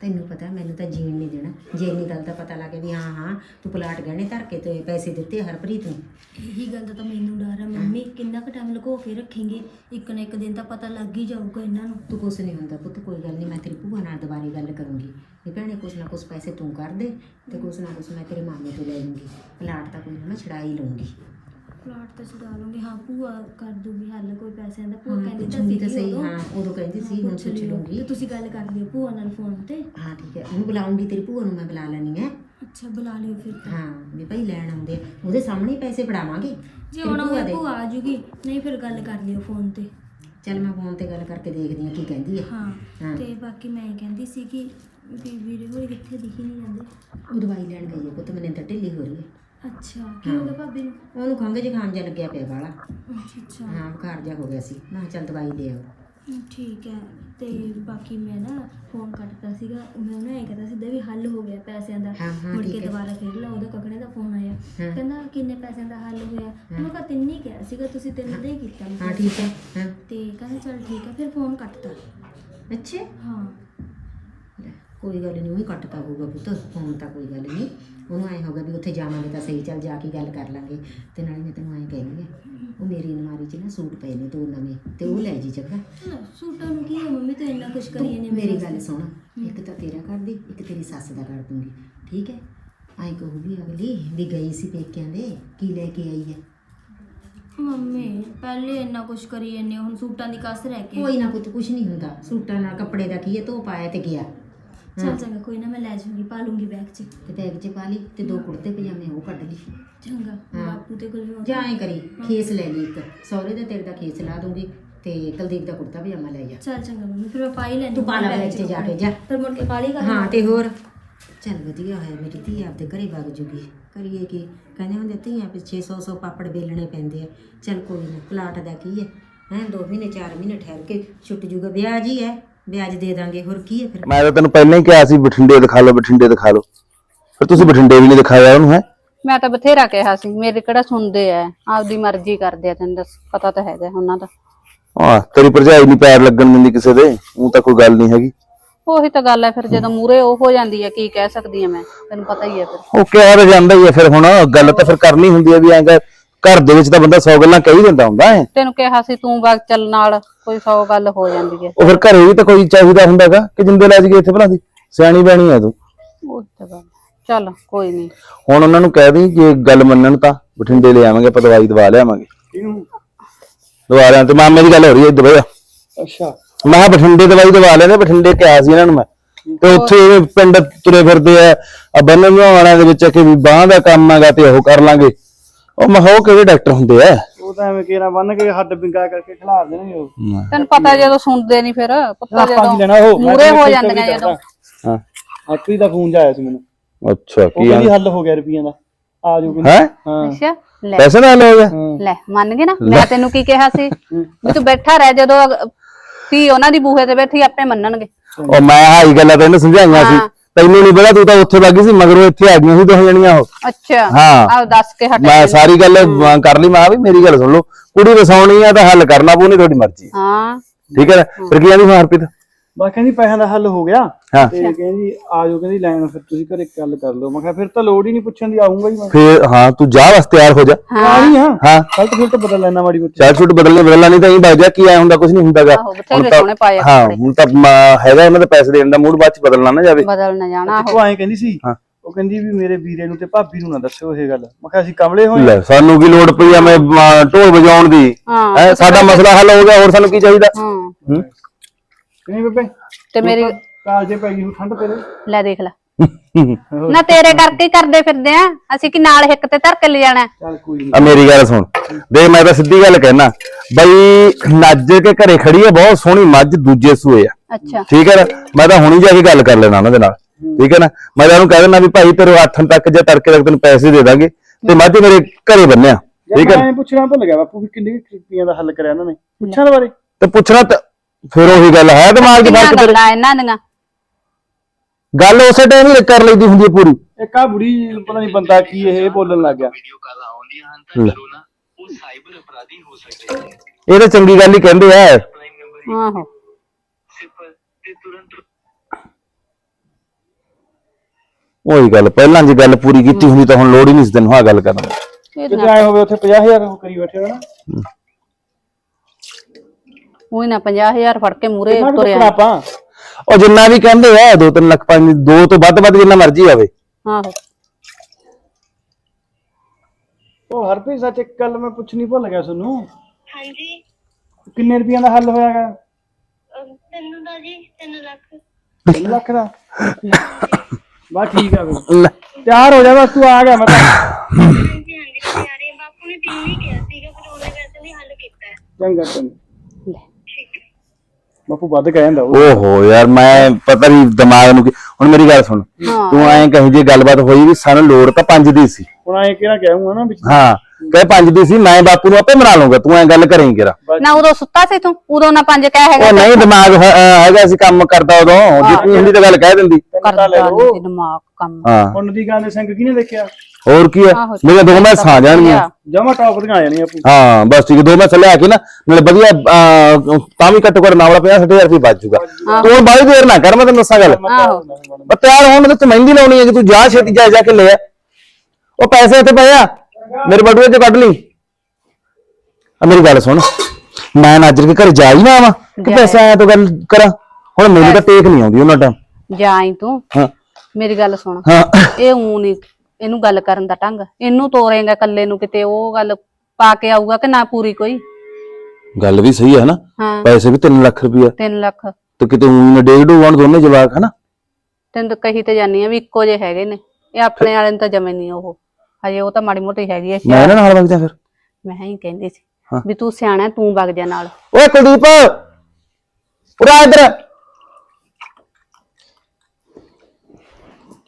Speaker 5: ਤੈਨੂੰ ਪਤਾ ਮੈਨੂੰ ਤਾਂ ਜੀਣ ਨਹੀਂ ਦੇਣਾ। ਜੇ ਇੰਨੀ ਗੱਲ ਦਾ ਪਤਾ ਲੱਗੇ ਵੀ ਹਾਂ ਹਾਂ ਤੂੰ ਪਲਾਟ ਗਹਿਣੇ ਧਰ ਕੇ ਤੇ ਪੈਸੇ ਦਿੱਤੇ ਹਰਪ੍ਰੀਤ ਨੂੰ।
Speaker 3: ਇਹੀ ਗੱਲ ਦਾ ਤਾਂ ਮੈਨੂੰ ਡਰ ਆ ਮੰਮੀ ਕਿੰਨਾ ਕੁ ਟਾਈਮ ਲੁਕੋ ਕੇ ਰੱਖेंगे ਇੱਕ ਨਾ ਇੱਕ ਦਿਨ ਤਾਂ ਪਤਾ ਲੱਗ ਹੀ ਜਾਊਗਾ ਇਹਨਾਂ ਨੂੰ।
Speaker 5: ਤੂੰ ਕੁਛ ਨਹੀਂ ਹੁੰਦਾ ਪੁੱਤ ਕੋਈ ਗੱਲ ਨਹੀਂ ਮੈਂ ਤੇਰੀ ਭੂਆ ਨਾਲ ਦੁਬਾਰੇ ਗੱਲ ਕਰੂੰਗੀ। ਵੀ ਭੈਣੇ ਕੁਛ ਨਾ ਕੁਛ ਪੈਸੇ ਤੂੰ ਕਰ ਦੇ ਤੇ ਕੁਛ ਨਾ ਕੁਛ ਮੈਂ ਤੇਰੇ ਮਾਮੇ ਤੋਂ ਲੈ ਲੂੰਗੀ। ਪਲਾਟ ਤਾਂ ਕੋਈ ਨਾ ਮੈਂ ਛੜਾ ਹੀ ਲਊਂਗੀ।
Speaker 3: ਪਲਾਟ ਤਾਂ ਛੁਡਾ ਲੂੰਗੀ। ਹਾਂ ਭੂਆ ਕਰ ਦੂਗੀ ਹੱਲ ਕੋਈ ਪੈਸਿਆਂ ਦਾ ਭੂਆ ਕਹਿੰਦੀ ਤਾਂ
Speaker 5: ਪੁੱਛੂੰਗੀ
Speaker 3: ਸੀ
Speaker 5: ਤਾਂ ਸਹੀ। ਹਾਂ, ਉਦੋਂ ਕਹਿੰਦੀ ਸੀ, ਹੁਣ
Speaker 3: ਲਿਓ।
Speaker 5: ਲੂੰਗੀ।
Speaker 3: ਤੇ ਤੁਸੀਂ ਗੱਲ ਕਰ ਲਿਓ ਭੂਆ ਨਾਲ ਫੋਨ ਤੇ।
Speaker 5: ਹਾਂ ਠੀਕ ਹੈ। ਉਹਨੂੰ ਬੁਲਾਉਂਗੀ ਤੇਰੀ ਭੂਆ ਨੂੰ ਮੈਂ ਬੁਲਾ ਲੈਣੀ ਹੈ।
Speaker 3: ਅੱਛਾ ਬੁਲਾ ਲਿਓ ਫਿਰ
Speaker 5: ਹਾਂ ਵੀ ਭਾਈ ਲੈਣ ਆਉਂਦੇ। ਉਹਦੇ ਸਾਹਮਣੇ ਪੈਸੇ ਫੜਾਵਾਂਗੇ।
Speaker 3: ਜੇ
Speaker 5: ਤੇਰੀ
Speaker 3: ਆਉਣਾ
Speaker 5: ਭੂਆ
Speaker 3: ਆ ਜੂਗੀ ਨਹੀਂ ਫਿਰ ਗੱਲ ਕਰ ਲਿਓ ਫੋਨ ਤੇ।
Speaker 5: ਚੱਲ ਮੈਂ ਫੋਨ ਤੇ ਗੱਲ ਕਰਕੇ ਦੇਖਦੀ ਹਾਂ ਕੀ ਕਹਿੰਦੀ ਹੈ
Speaker 3: ਹਾਂ। ਤੇ ਬਾਕੀ ਮੈਂ ਕਹਿੰਦੀ ਸੀ ਕਿ ਵੀ ਵੀਰੇ ਹੋਏ ਕਿੱਥੇ ਦਿਖੀ ਨਹੀਂ ਜਾਂਦੇ।
Speaker 5: ਉਹ ਦਵਾਈ ਲੈਣ ਗਈ ਹੈ ਪੁੱਤ ਮੈਨੂੰ ਤਾਂ ਢਿੱਲੀ ਹੋ ਰਹੀ ਹੈ
Speaker 3: ਅੱਛਾ ਕੀ ਹੋ। ਗਿਆ ਭਾਬੀ ਨੂੰ?
Speaker 5: ਉਹਨੂੰ ਖੰਘ ਜ਼ੁਕਾਮ ਜਿਹਾ ਲੱਗਿਆ ਪਿਆ ਵਾਲਾ।
Speaker 3: ਅੱਛਾ ਅੱਛਾ
Speaker 5: ਹਾਂ ਬੁਖਾਰ ਜਿਹਾ ਹੋ ਗਿਆ ਸੀ। ਮੈਂ ਕਿਹਾ ਚੱਲ ਦਵਾਈ ਲੈ ਆਓ।
Speaker 3: ਠੀਕ ਹੈ। ਤੇ ਬਾਕੀ ਮੈਂ ਨਾ ਫੋਨ ਕੱਟਦਾ ਸੀਗਾ। ਮੈਂ ਉਹਨੂੰ ਐਂ ਕਹਿੰਦਾ ਸੀ ਵੀ ਹੱਲ ਹੋ ਗਿਆ ਪੈਸਿਆਂ ਦਾ।
Speaker 5: ਹਾਂ, ਹਾਂ,
Speaker 3: ਮੁੜ ਕੇ
Speaker 5: ਠੀਕ ਹੈ।
Speaker 3: ਦੁਬਾਰਾ ਫਿਰ ਲਾ ਉਹਦਾ ਕਕੜੇ ਦਾ ਫੋਨ ਆਇਆ।
Speaker 5: ਹਾਂ।
Speaker 3: ਕਹਿੰਦਾ ਕਿੰਨੇ ਪੈਸਿਆਂ ਦਾ ਹੱਲ ਹੋਇਆ? ਮੈਂ ਕਿਹਾ ਤਿੰਨ ਹੀ ਕਿਹਾ ਸੀਗਾ ਤੁਸੀਂ ਤਿੰਨ ਦਾ ਹੀ ਕੀਤਾ।
Speaker 5: ਹਾਂ ਠੀਕ ਹੈ। ਹਾਂ।
Speaker 3: ਤੇ ਕਹਿੰਦਾ ਚਲ ਠੀਕ ਹੈ ਫਿਰ ਫੋਨ ਕੱਟਤਾ
Speaker 5: ਅੱਛਾ।
Speaker 3: ਹਾਂ।
Speaker 5: ਕੋਈ ਗੱਲ ਨਹੀਂ ਉਹੀ ਕੱਟਤਾ ਹੋਊਗਾ ਪੁੱਤ ਫੋਨ ਤਾਂ ਕੋਈ ਗੱਲ ਨਹੀਂ ਉਹਨੂੰ ਐ ਹੋਗਾ ਵੀ ਉੱਥੇ ਜਾਵਾਂਗੇ ਤਾਂ ਸਹੀ ਚੱਲ ਜਾ ਕੇ ਗੱਲ ਕਰ ਲਾਂਗੇ। ਤੇ ਨਾਲੇ ਮੈਂ ਤੈਨੂੰ ਐਂ ਕਹਿੰਦੀ ਆ ਉਹ ਮੇਰੀ ਅਲਮਾਰੀ 'ਚ ਨਾ ਸੂਟ ਪਏ ਨੇ ਦੋ ਨਵੇਂ ਤੇ ਉਹ ਲੈ ਜੀ ਚੰਗਾ।
Speaker 3: ਸੂਟਾਂ ਨੂੰ ਕੀ ਹੈ ਮੰਮੀ ਤੂੰ ਇੰਨਾ ਕੁਛ ਕਰੀ
Speaker 5: ਤੂੰ
Speaker 3: ਨਹੀਂ
Speaker 5: ਮੇਰੀ ਗੱਲ ਸੁਣ ਇੱਕ ਤਾਂ ਤੇਰਾ ਕਰ ਦੀ ਇੱਕ ਤੇਰੀ ਸੱਸ ਦਾ ਕਰ ਦੂੰਗੀ ਠੀਕ ਹੈ? ਐਂ ਕਹੂਗੀ ਅਗਲੀ ਵੀ ਗਈ ਸੀ ਪੇਕਿਆਂ ਦੇ ਕੀ ਲੈ ਕੇ ਆਈ ਹੈ?
Speaker 3: ਮੰਮੀ ਪਹਿਲੇ ਇੰਨਾ ਕੁਛ ਕਰੀ ਜਾਂਦੇ ਹੋ, ਹੁਣ ਸੂਟਾਂ ਦੀ ਕਸ ਰਹਿ ਕੇ
Speaker 5: ਕੋਈ ਨਾ ਪੁੱਤ ਕੁਛ ਨਹੀਂ ਹੁੰਦਾ। ਸੂਟਾਂ ਨਾਲ ਕੱਪੜੇ ਦਾ ਕੀ ਹੈ ਧੋ ਪਾਇਆ ਤੇ ਗਿਆ।
Speaker 3: ਚਲ ਚੰਗਾ ਕੋਈ ਨਾ ਮੈਂ ਲੈ ਜਾਊਂਗੀ ਪਾ ਲੂੰਗੀ ਬੈਗ 'ਚ।
Speaker 5: ਤੇ ਬੈਗ 'ਚ ਪਾ ਲਈ ਤੇ ਦੋ ਕੁੜਤੇ ਪਜਾਮੇ ਉਹ ਕੱਢ ਲਈ।
Speaker 3: ਚੰਗਾ
Speaker 5: ਹਾਂ।
Speaker 3: ਬਾਪੂ ਤੇ ਕੋਲ ਵੀ
Speaker 5: ਜਾਂ ਐਂ ਕਰੀ ਖੇਸ ਲੈ ਲਈ ਇੱਕ। ਸਹੁਰੇ ਦਾ ਤੇਰੇ ਦਾ ਖੇਸ ਲਾ ਦੂੰਗੀ ਤੇ ਕੁਲਦੀਪ ਦਾ ਕੁੜਤਾ ਪਜਾਮਾ ਲੈ ਜਾ
Speaker 3: ਚੱਲ ਚੰਗਾ ਮੰਮੀ ਫਿਰ ਮੈਂ ਪਾ ਹੀ ਲੈਣੀ
Speaker 5: ਤੂੰ ਪਾ ਲੈ ਬੈਗ 'ਚ ਜਾ ਕੇ ਜਾ।
Speaker 3: ਫਿਰ ਮੁੜ ਕੇ ਕਾਲੀ ਕਰ
Speaker 5: ਹਾਂ ਤੇ ਹੋਰ? ਚੱਲ ਵਧੀਆ ਹੋਇਆ ਮੇਰੀ ਧੀ ਆਪਦੇ ਘਰੇ ਵਗ ਜੂਗੀ। ਕਰੀਏ ਕੀ? ਕਹਿੰਦੇ ਹੁੰਦੇ ਧੀਆਂ ਪਿੱਛੇ 100 100 ਪਾਪੜ ਵੇਲਣੇ ਪੈਂਦੇ ਆ। ਚੱਲ ਕੋਈ ਨਾ ਪਲਾਟ ਦਾ ਕੀ ਹੈ? ਹੈ 2 ਮਹੀਨੇ 4 ਮਹੀਨੇ ਠਹਿਰ ਕੇ ਛੁੱਟ ਜੂਗਾ ਵਿਆਜ ਹੀ ਹੈ। ਵਿਆਜ ਦੇ ਦਾਂਗੇ ਹੋਰ ਕੀ ਹੈ ਫਿਰ?
Speaker 1: ਮੈਂ ਤਾਂ ਤੈਨੂੰ ਪਹਿਲਾਂ ਹੀ ਕਿਹਾ ਸੀ ਬਠਿੰਡੇ ਦਿਖਾ ਲਓ ਬਠਿੰਡੇ ਦਿਖਾ ਲਓ। ਫਿਰ ਤੁਸੀਂ ਬਠਿੰਡੇ ਵੀ ਨਹੀਂ ਦਿਖਾਇਆ ਉਹਨੂੰ ਹੈ?
Speaker 2: ਮੈਂ ਤਾਂ ਬਥੇਰਾ ਕਿਹਾ ਸੀ ਮੇਰੇ ਕਿਹੜਾ ਸੁਣਦੇ ਐ? ਆਪਦੀ ਮਰਜ਼ੀ ਕਰਦੇ ਆ ਤੈਨੂੰ ਦੱਸ ਪਤਾ ਤਾਂ ਹੈਗਾ ਉਹਨਾਂ ਦਾ।
Speaker 1: ਹਾਂ ਤੇਰੀ ਭਰਜਾਈ ਨਹੀਂ ਪੈਰ ਲੱਗਣ ਦਿੰਦੀ ਕਿਸੇ ਦੇ ਉਹ ਤਾਂ ਕੋਈ ਗੱਲ ਨਹੀਂ ਹੈਗੀ।
Speaker 2: ਉਹੀ ਤਾਂ ਗੱਲ ਹੈ ਫਿਰ ਜਦੋਂ ਮੂਰੇ ਉਹ ਹੋ ਜਾਂਦੀ ਹੈ ਕੀ ਕਹਿ ਸਕਦੀ ਆ ਮੈਂ? ਤੈਨੂੰ ਪਤਾ ਹੀ ਹੈ ਫਿਰ।
Speaker 1: ਉਹ ਕਿਹਾ ਤਾਂ ਜਾਂਦਾ ਹੀ ਆ ਫਿਰ ਹੁਣ ਗੱਲ ਤਾਂ ਫਿਰ ਕਰਨੀ ਹੁੰਦੀ ਹੈ ਵੀ ਐਂ ਕਰ ਘਰ ਦੇ ਵਿੱਚ ਤਾਂ ਬੰਦਾ 100 ਗੱਲਾਂ ਕਹੀ ਦਿੰਦਾ ਹੁੰਦਾ ਹੈ।
Speaker 2: ਤੈਨੂੰ ਕਿਹਾ ਸੀ ਤੂੰ ਵਗ ਚੱਲ ਨਾਲ ਕੋਈ ਸੌ ਗੱਲ ਹੋ ਜਾਂਦੀ ਹੈ।
Speaker 1: ਉਹ ਫਿਰ ਘਰੇ ਵੀ ਤਾਂ ਕੋਈ ਚਾਹੀਦਾ ਹੁੰਦਾਗਾ ਕਿ ਜਿੰਦੇ ਲੈ ਜਗੇ ਇੱਥੇ ਭਲਾ ਦੀ ਸਿਆਣੀ ਬੈਣੀ ਆ ਤੂੰ।
Speaker 2: ਉਹ ਤਾਂ ਗੱਲ ਚੱਲ ਕੋਈ ਨਹੀਂ।
Speaker 1: ਹੁਣ ਉਹਨਾਂ ਨੂੰ ਕਹਿ ਦੀ ਜੇ ਗੱਲ ਮੰਨਣ ਤਾਂ ਬਠਿੰਡੇ ਲੈ ਆਵਾਂਗੇ ਆਪਾਂ ਦਵਾਈ ਦਵਾ ਲਿਆਵਾਂਗੇ।
Speaker 4: ਇਹਨੂੰ
Speaker 1: ਦਵਾ ਲਿਆ ਤੇ ਮਾਮੇ ਦੀ ਗੱਲ ਹੋ ਰਹੀ ਹੈ ਇੱਧਰ ਬਈ
Speaker 4: ਅੱਛਾ।
Speaker 1: ਮੈਂ ਕਿਹਾ ਬਠਿੰਡੇ ਦਵਾਈ ਦਵਾ ਲੈਂਦੇ ਬਠਿੰਡੇ ਕਿਹਾ ਸੀ ਇਹਨਾਂ ਨੂੰ ਮੈਂ। ਤੇ ਉੱਥੇ ਇਹ ਪਿੰਡ ਤੁਰੇ ਫਿਰਦੇ ਆ ਆ ਬੰਨ ਵਾਲਿਆਂ ਦੇ ਵਿੱਚ ਕਿ ਵੀ ਬਾਹ ਦਾ ਕੰਮ ਹੈਗਾ ਤੇ ਉਹ ਕਰ ਲਾਂਗੇ। ਉਹ ਮੈਂ ਕਿਹਾ ਉਹ ਕਿਹੜੇ ਡਾਕਟਰ ਹੁੰਦੇ ਆ?
Speaker 4: ਉਹ ਤਾਂ ਐਵੇਂ ਕੇਰਾ ਬੰਨ ਕੇ ਹੱਡ ਬਿੰਗਾ ਕਰਕੇ ਖਿਲਾਰ ਦੇਣਗੇ ਉਹ।
Speaker 2: ਤੈਨੂੰ ਪਤਾ ਜਦੋਂ ਸੁਣਦੇ ਨਹੀਂ ਫਿਰ ਪਤਾ
Speaker 4: ਆਪਾਂ ਕੀ ਲੈਣਾ
Speaker 2: ਜਦੋਂ
Speaker 4: ਉਹ? ਮੈਂ
Speaker 2: ਮੂਰੇ ਹੋ
Speaker 4: ਕੋਈ
Speaker 2: ਜਾਂਦੀਆਂ
Speaker 4: ਕਰਦਾ।
Speaker 2: ਜਦੋਂ।
Speaker 1: ਹਾਂ।
Speaker 4: ਹਰਪ੍ਰੀਤ ਦਾ ਫੋਨ ਜਾਇਆ ਸੀ ਮੈਨੂੰ।
Speaker 1: ਅੱਛਾ
Speaker 4: ਉਹ
Speaker 1: ਕੀ
Speaker 4: ਕਹਿੰਦੀ ਹੱਲ ਹੋ ਗਿਆ ਰੁਪਈਆਂ ਦਾ। ਆ ਜਾਓ ਕਹਿੰਦੀ
Speaker 1: ਹੈ?
Speaker 4: ਹਾਂ।
Speaker 2: ਅੱਛਾ ਲੈ।
Speaker 1: ਪੈਸੇ ਨਾਲ ਹੋ ਗਿਆ?
Speaker 2: ਲੈ ਮੰਨ ਗਏ ਨਾ? ਮੈਂ ਤੈਨੂੰ ਕੀ ਕਿਹਾ ਸੀ? ਵੀ ਤੂੰ ਬੈਠਾ ਰਹਿ ਜਦੋਂ ਅਗ- ਧੀ ਉਹਨਾਂ ਦੀ ਬੂਹੇ ਤੇ ਬੈਠੀ ਆਪੇ ਮੰਨਣਗੇ।
Speaker 1: ਉਹ ਮੈਂ ਹਾਈ ਗੱਲਾਂ ਤਾਂ ਇਹਨੂੰ ਸਮਝਾਈਆਂ ਸੀ।
Speaker 2: ਹਾਂ।
Speaker 1: ਤੈਨੂੰ ਨਹੀਂ ਪਤਾ ਤੂੰ ਤਾਂ ਉੱਥੇ ਲੱਗੀ ਸੀ ਮਗਰੋਂ ਇੱਥੇ ਆ ਗਈਆਂ ਸੀ ਦੋ ਜਣੀਆਂ ਉਹ।
Speaker 2: ਅੱਛਾ
Speaker 1: ਹਾਂ।
Speaker 2: ਆਹ ਦੱਸ ਕੇ ਹਟ
Speaker 1: ਮੈਂ ਸਾਰੀ ਗੱਲ ਕਰ ਲਈ ਮੈਂ ਕਿਹਾ ਵੀ ਮੇਰੀ ਗੱਲ ਸੁਣ ਲਓ। ਕੁੜੀ ਵਸਾਉਣੀ ਆ ਤਾਂ ਹੱਲ ਕਰਨਾ ਪਊ ਨਹੀਂ ਤੁਹਾਡੀ ਮਰਜ਼ੀ।
Speaker 2: ਹਾਂ।
Speaker 1: ਠੀਕ ਹੈ ਨਾ? ਫਿਰ ਕੀ ਆਂਦੀ ਹਰਪ੍ਰੀਤ?
Speaker 4: ਬਸ ਕਹਿੰਦੀ ਪੈਸਿਆਂ ਦਾ ਹੱਲ ਹੋ ਗਿਆ।
Speaker 1: ਹਾਂ।
Speaker 4: ਤੇ ਕਹਿੰਦੀ ਆ ਜਾਓ ਕਹਿੰਦੀ ਲੈਣ ਫਿਰ ਤੁਸੀਂ ਘਰੇ ਗੱਲ ਕਰ ਲਓ। ਮੈਂ ਕਿਹਾ ਫਿਰ ਤਾਂ ਲੋੜ ਹੀ ਨਹੀਂ ਪੁੱਛਣ ਦੀ ਆਉਂਗਾ ਹੀ ਮੈਂ।
Speaker 1: ਫਿਰ ਹਾਂ ਤੂੰ ਜਾ ਬਸ ਤਿਆਰ ਹੋ ਜਾ।
Speaker 4: ਆ ਰਹੀ ਹਾਂ
Speaker 1: ਹਾਂ।
Speaker 4: ਕੱਲ ਫਿਰ ਤਾਂ ਬਦਲ ਲੈਣਾ ਮਾੜੀ ਮੋਟੀ।
Speaker 1: ਚਾਰ ਛੁੱਟ ਬਦਲਨੇ ਬਦਲਣਾ ਨਹੀਂ ਤਾਂ ਇਹ ਬਗ ਜਾ ਕੀ ਆਇਆ ਹੁੰਦਾ ਕੁਝ ਨਹੀਂ ਹੁੰਦਾਗਾ
Speaker 2: ਆਹੋ ਬਥੇਰੇ ਸੋਹਣੇ ਪਾਏ ਆ
Speaker 1: ਹਾਂ ਹੁਣ ਤਾਂ ਮ- ਹੈਗਾ ਉਹਨਾਂ ਦੇ ਪੈਸੇ ਦੇਣ ਦਾ ਮੂਡ ਬਾਅਦ ਚ ਬਦਲਣਾ ਨਾ ਜਾਵੇ।
Speaker 2: ਬਦਲ ਨਾ ਜਾਣਾ
Speaker 4: ਉਹ ਐਂ ਕਹਿੰਦੀ ਸੀ
Speaker 1: ਹਾਂ।
Speaker 4: ਉਹ ਕਹਿੰਦੀ ਵੀ ਮੇਰੇ ਵੀਰੇ ਨੂੰ ਤੇ ਭਾਬੀ ਨੂੰ ਨਾ ਦੱਸਿਓ ਇਹ ਗੱਲ। ਮੈਂ ਕਿਹਾ ਅਸੀਂ ਕਮਲੇ ਹੋਏ।
Speaker 1: ਲੈ ਸਾਨੂੰ ਕੀ ਲੋੜ ਪਈ ਆ ਮੈਂ ਢੋਲ ਵਜਾਉਣ ਦੀ? ਸਾਡਾ ਮਸਲਾ ਹੱਲ ਹੋ ਗਿਆ ਹੋਰ ਸਾਨੂੰ ਕੀ ਚਾਹੀਦਾ?
Speaker 2: ਹਾਂ।
Speaker 4: ਨਹੀਂ ਬੇਬੇ?
Speaker 2: ਤੇ ਮੇਰੀ
Speaker 4: ਕਾਲਜੇ ਪੈ ਗਈ ਹੁਣ ਠੰਡ ਤੇਰੇ।
Speaker 2: ਲੈ ਦੇਖ ਲੈ। ਨਾ ਤੇਰੇ ਕਰਕੇ ਹੀ ਕਰਦੇ ਫਿਰਦੇ ਆ। ਅਸੀਂ ਕੀ ਨਾਲ ਹਿੱਕ ਤੇ ਧਰ ਕੇ ਲੈ ਜਾਣਾ।
Speaker 4: ਚੱਲ ਕੋਈ ਨਹੀਂ
Speaker 1: ਆ ਮੇਰੀ ਗੱਲ ਸੁਣ। ਦੇ ਮੈਂ ਤਾਂ ਸਿੱਧੀ ਗੱਲ ਕਹਿਣਾ। ਬਈ ਨੱਜ ਕੇ ਘਰੇ ਖੜੀ ਹੈ ਬਹੁਤ ਸੋਹਣੀ ਮੱਝ ਦੂਜੇ ਸੂਏ ਆ।
Speaker 2: ਅੱਛਾ।
Speaker 1: ਠੀਕ ਹੈ ਨਾ? ਮੈਂ ਤਾਂ ਹੁਣੀ ਜਾ ਕੇ ਗੱਲ ਕਰ ਲੈਣਾ ਉਹਨਾਂ ਦੇ ਨਾਲ। ਠੀਕ ਹੈ ਨਾ? ਮੈਂ ਤਾਂ ਉਹਨੂੰ ਕਹਿ ਦਿੰਦਾ ਵੀ ਭਾਈ ਤੇਰੇ ਹੱਥਾਂ ਤੱਕ ਜੇ ਤੜਕੇ ਤੱਕ ਤੈਨੂੰ ਪੈਸੇ ਦੇ ਦਾਂਗੇ ਤੇ ਮੱਝ ਮੇਰੇ ਘਰੇ ਬੰਨਿਆ ਠੀਕ ਹੈ
Speaker 4: ਮੈਂ ਪੁੱਛਣਾ ਭੁੱਲ ਗਿਆ ਬਾਪੂ ਵੀ ਕਿੰਨੇ ਰੁਪਈਆਂ ਦਾ ਹੱਲ ਕਰਿਆ ਉਹਨਾਂ ਨੇ। ਪੁੱਛਾਂ ਦੇ ਬਾਰੇ?
Speaker 1: ਤੇ ਪੁੱਛਣਾ ਤਾਂ ਫਿਰ ਉਹੀ ਗੱਲ ਹੈ ਦਿਮਾਗ 'ਚ ਫ਼ਰਕ ਤੇਰੇ
Speaker 2: ਗੱਲਾਂ ਇਹਨਾਂ ਦੀਆਂ?
Speaker 1: ਗੱਲ ਉਸੇ ਟਾਈਮ ਹੀ ਕਰ ਲਈਦੀ ਹੁੰਦੀ ਹੈ ਪੂਰੀ।
Speaker 4: ਇੱਕ ਆ ਬੁੜੀ ਪਤਾ ਨਹੀਂ ਬੰਦਾ ਕੀ ਇਹ ਬੋਲਣ ਲੱਗ ਗਿਆ।
Speaker 1: ਇਹ ਤਾਂ ਚੰਗੀ ਗੱਲ ਹੀ ਕਹਿੰਦੇ ਆ।
Speaker 2: ਆਹੋ।
Speaker 1: ਉਹੀ ਗੱਲ ਪਹਿਲਾਂ ਜੇ ਗੱਲ ਪੂਰੀ ਕੀਤੀ ਹੁੰਦੀ ਤਾਂ ਹੁਣ ਲੋੜ ਹੀ ਨਹੀਂ ਸੀ ਤੈਨੂੰ ਆਹ ਗੱਲ ਕਰਨ ਦੀ।
Speaker 4: ਐ ਹੋਵੇ ਉੱਥੇ 50000 ਉਹ ਕਰੀ ਬੈਠੇ ਹੋ ਨਾ।
Speaker 2: ਉਹੀ ਨਾ 50000 ਫੜ ਕੇ ਮੂਰੇ
Speaker 4: ਕਿੰਨਾ ਕੁ
Speaker 2: ਤੁਰਿਆ।
Speaker 4: ਆਪਾਂ?
Speaker 1: ਉਹ ਜਿੰਨਾ ਵੀ ਕਹਿੰਦੇ ਆ 2-3 ਲੱਖ ਪੰਜ ਦੋ ਤੋਂ ਵੱਧ ਵੱਧ ਜਿੰਨਾ ਮਰਜ਼ੀ ਆਵੇ।
Speaker 2: ਆਹੋ।
Speaker 4: ਉਹ ਹਰਪ੍ਰੀਤ ਸੱਚ ਇੱਕ ਗੱਲ ਮੈਂ ਪੁੱਛਣੀ ਭੁੱਲ ਗਿਆ ਤੁਹਾਨੂੰ। ਹਾਂਜੀ। ਕਿੰਨੇ ਰੁਪਈਆਂ ਦਾ ਹੱਲ ਹੋਇਆਗਾ
Speaker 3: ਤੈਨੂੰ ਦਾ ਜੀ 3 ਲੱਖ।
Speaker 4: 3 ਲੱਖ ਦਾ? ਬਸ ਠੀਕ ਆ ਫਿਰ
Speaker 1: ਲੈ,
Speaker 4: ਤਿਆਰ ਹੋ ਜਾ ਬਸ ਤੂੰ ਆ ਗਿਆ ਮੈਂ ਤਾਂ।
Speaker 3: ਹਾਂਜੀ ਹਾਂਜੀ ਪਿਆਰੇ ਬਾਪੂ ਨੇ ਤਿੰਨ ਹੀ ਕਿਹਾ ਸੀਗਾ ਫਿਰ ਉਹਨੇ ਵੈਸੇ ਨਹੀਂ ਹੱਲ ਕੀਤਾ। ਹੈ।
Speaker 4: ਚੰਗਾ ਚੰਗਾ। ਬਾਪੂ ਵੱਧ ਕਹਿ ਜਾਂਦਾ ਉਹ।
Speaker 1: ਓਹੋ ਯਾਰ ਮੈਂ ਪਤਾ ਨਹੀਂ ਦਿਮਾਗ ਨੂੰ ਕੀ ਹੁਣ ਮੇਰੀ ਗੱਲ ਸੁਣ।
Speaker 2: ਹਾਂ।
Speaker 1: ਤੂੰ ਐਂ ਕਹੀ ਜੇ ਗੱਲਬਾਤ ਹੋਈ ਵੀ ਸਾਨੂੰ ਲੋੜ ਤਾਂ ਪੰਜ ਦੀ ਸੀ।
Speaker 4: ਹੁਣ ਐ ਕਿਹੜਾ ਕਹੂੰਗਾ ਨਾ ਵਿੱਚ।
Speaker 1: ਹਾਂ। ਕਹੇ ਪੰਜ ਦੀ ਸੀ ਮੈਂ ਬਾਪੂ ਨੂੰ ਆਪੇ ਮਨਾ ਲਊਂਗਾ ਤੂੰ ਐਂ ਗੱਲ ਕਰੇਂਗੀ ਕਿਰਾ।
Speaker 2: ਨਾ ਉਦੋਂ ਸੁੱਤਾ ਸੀ ਤੂੰ? ਉਦੋਂ ਨਾ ਪੰਜ ਕਹਿ ਹੈਗਾ
Speaker 1: ਉਹ ਨਹੀਂ ਦਿਮਾਗ ਹੈ- ਹੈਗਾ ਸੀ ਕੰਮ ਕਰਦਾ ਉਦੋਂ ਜਿੱਤਨੀ ਹੁੰਦੀ ਤਾਂ ਗੱਲ ਕਹਿ ਦਿੰਦੀ।
Speaker 4: ਕਰਦਾ
Speaker 2: ਨੀ ਦਿਮਾਗ ਕੰਮ।
Speaker 1: ਹਾਂ।
Speaker 4: ਹੁਣ ਦੀ ਗਾਂ ਦੇ ਸੰਗ ਕਿਹਨੇ ਦੇਖਿਆ?
Speaker 1: ਹੋਰ ਕੀ ਹੈ
Speaker 2: ਆਹੋ,
Speaker 1: ਮੇਰੇ ਦੋ ਮੈਂ ਸਾ ਜਾਣਗੀਆਂ।
Speaker 4: ਜਮਾ ਟੌਪ ਦੀਆਂ ਆ ਜਾਣੀਆਂ ਆਪੂ।
Speaker 1: ਹਾਂ ਬਸ ਠੀਕ ਹੈ, ਦੋ ਮੈਂ ਲਿਆ ਕੇ ਨਾ ਨਾਲੇ ਵਧੀਆ ਅਹ, ਤਾਂ ਵੀ ਘੱਟੋ ਘੱਟ ਨਾ ਵਾਲਾ 50 60000 ਰੁਪਏ ਬਚ ਜਾਊਗਾ ਤੂੰ ਬਾਹਲੀ ਦੇਰ ਨਾ ਕਰ ਮੈਂ ਤੈਨੂੰ ਦੱਸਾਂ ਗੱਲ।
Speaker 2: ਆਹੋ।
Speaker 1: ਪਰ ਤਿਆਰ ਹੋਣ ਤੇ ਤੂੰ ਮਹਿੰਦੀ ਲਾਉਣੀ ਹੈ ਕਿ ਤੂੰ ਜਾ ਛੇਤੀ ਜਾ ਜਾ ਕੇ ਲੈ ਆ। ਉਹ ਪੈਸੇ ਇੱਥੇ ਪਏ ਆ। ਮੇਰੇ ਬਟੂਏ ਚ ਕੱਢ ਲਈ। ਆ ਮੇਰੀ ਗੱਲ ਸੁਣ। ਮੈਂ ਨਾਜਰ ਕੇ ਘਰ ਜਾ ਹੀ ਨਾ ਆਵਾਂ। ਕਿ ਪੈਸੇ ਆਇਆ ਤੋਂ ਗੱਲ ਕਰਾਂ? ਹੁਣ ਮੈਨੂੰ ਤਾਂ ਟੇਕ ਨਹੀਂ ਆਉਂਦੀ ਉਹਨਾਂ ਟਾਈਮ।
Speaker 2: ਜਾਈ ਤੂੰ।
Speaker 1: ਹਾਂ।
Speaker 2: ਮੇਰੀ ਗੱਲ ਸੁਣ।
Speaker 1: ਹਾਂ।
Speaker 2: ਇਹ ਊਂ ਨੀ ਇਹਨੂੰ ਗੱਲ ਕਰਨ ਦਾ ਢੰਗ। ਇਹਨੂੰ ਤੋਰੇਗਾ ਕੱਲੇ ਨੂੰ ਕਿਤੇ ਉਹ ਗੱਲ ਪਾ ਕੇ ਆਊਗਾ ਕਿ ਨਾ ਪੂਰੀ ਕੋਈ?
Speaker 1: ਗੱਲ ਵੀ ਸਹੀ ਹੈ ਨਾ।
Speaker 2: ਹਾਂ।
Speaker 1: ਪੈਸੇ ਵੀ 3 ਲੱਖ ਰੁਪਇਆ
Speaker 2: 3 ਲੱਖ।
Speaker 1: ਤੇ ਕਿਤੇ ਊਂ ਨਾ ਡੇਢ ਡੂਣ ਦੋਨੇ ਜਵਾਕ ਹਨਾ?
Speaker 2: ਤੈਨੂੰ ਤਾਂ ਕਹੀ ਤੇ ਜਾਨੀ ਆ ਵੀ ਇੱਕੋ ਜੇ ਹੈਗੇ ਨੇ। ਇਹ ਆਪਣੇ ਵਾਲੇ ਨੂੰ ਤਾਂ ਜਮੇ ਨਹੀਂ ਉਹ। ਹਜੇ ਉਹ ਤਾਂ ਮਾੜੀ ਮੋਟੀ ਹੈਗੀ ਐ
Speaker 1: ਮੈਂ ਇਹਨਾਂ ਨਾਲ ਵਗ ਜਾ ਫਿਰ?
Speaker 2: ਮੈਂ ਹੀ ਕਹਿੰਦੀ ਸੀ
Speaker 1: ਹਾਂ।
Speaker 2: ਵੀ ਤੂੰ ਸਿਆਣਾ ਤੂੰ ਵਗ ਜਾ ਨਾਲ।
Speaker 1: ਓਏ ਕੁਲਦੀਪ! ਉਰਾ ਇੱਧਰ।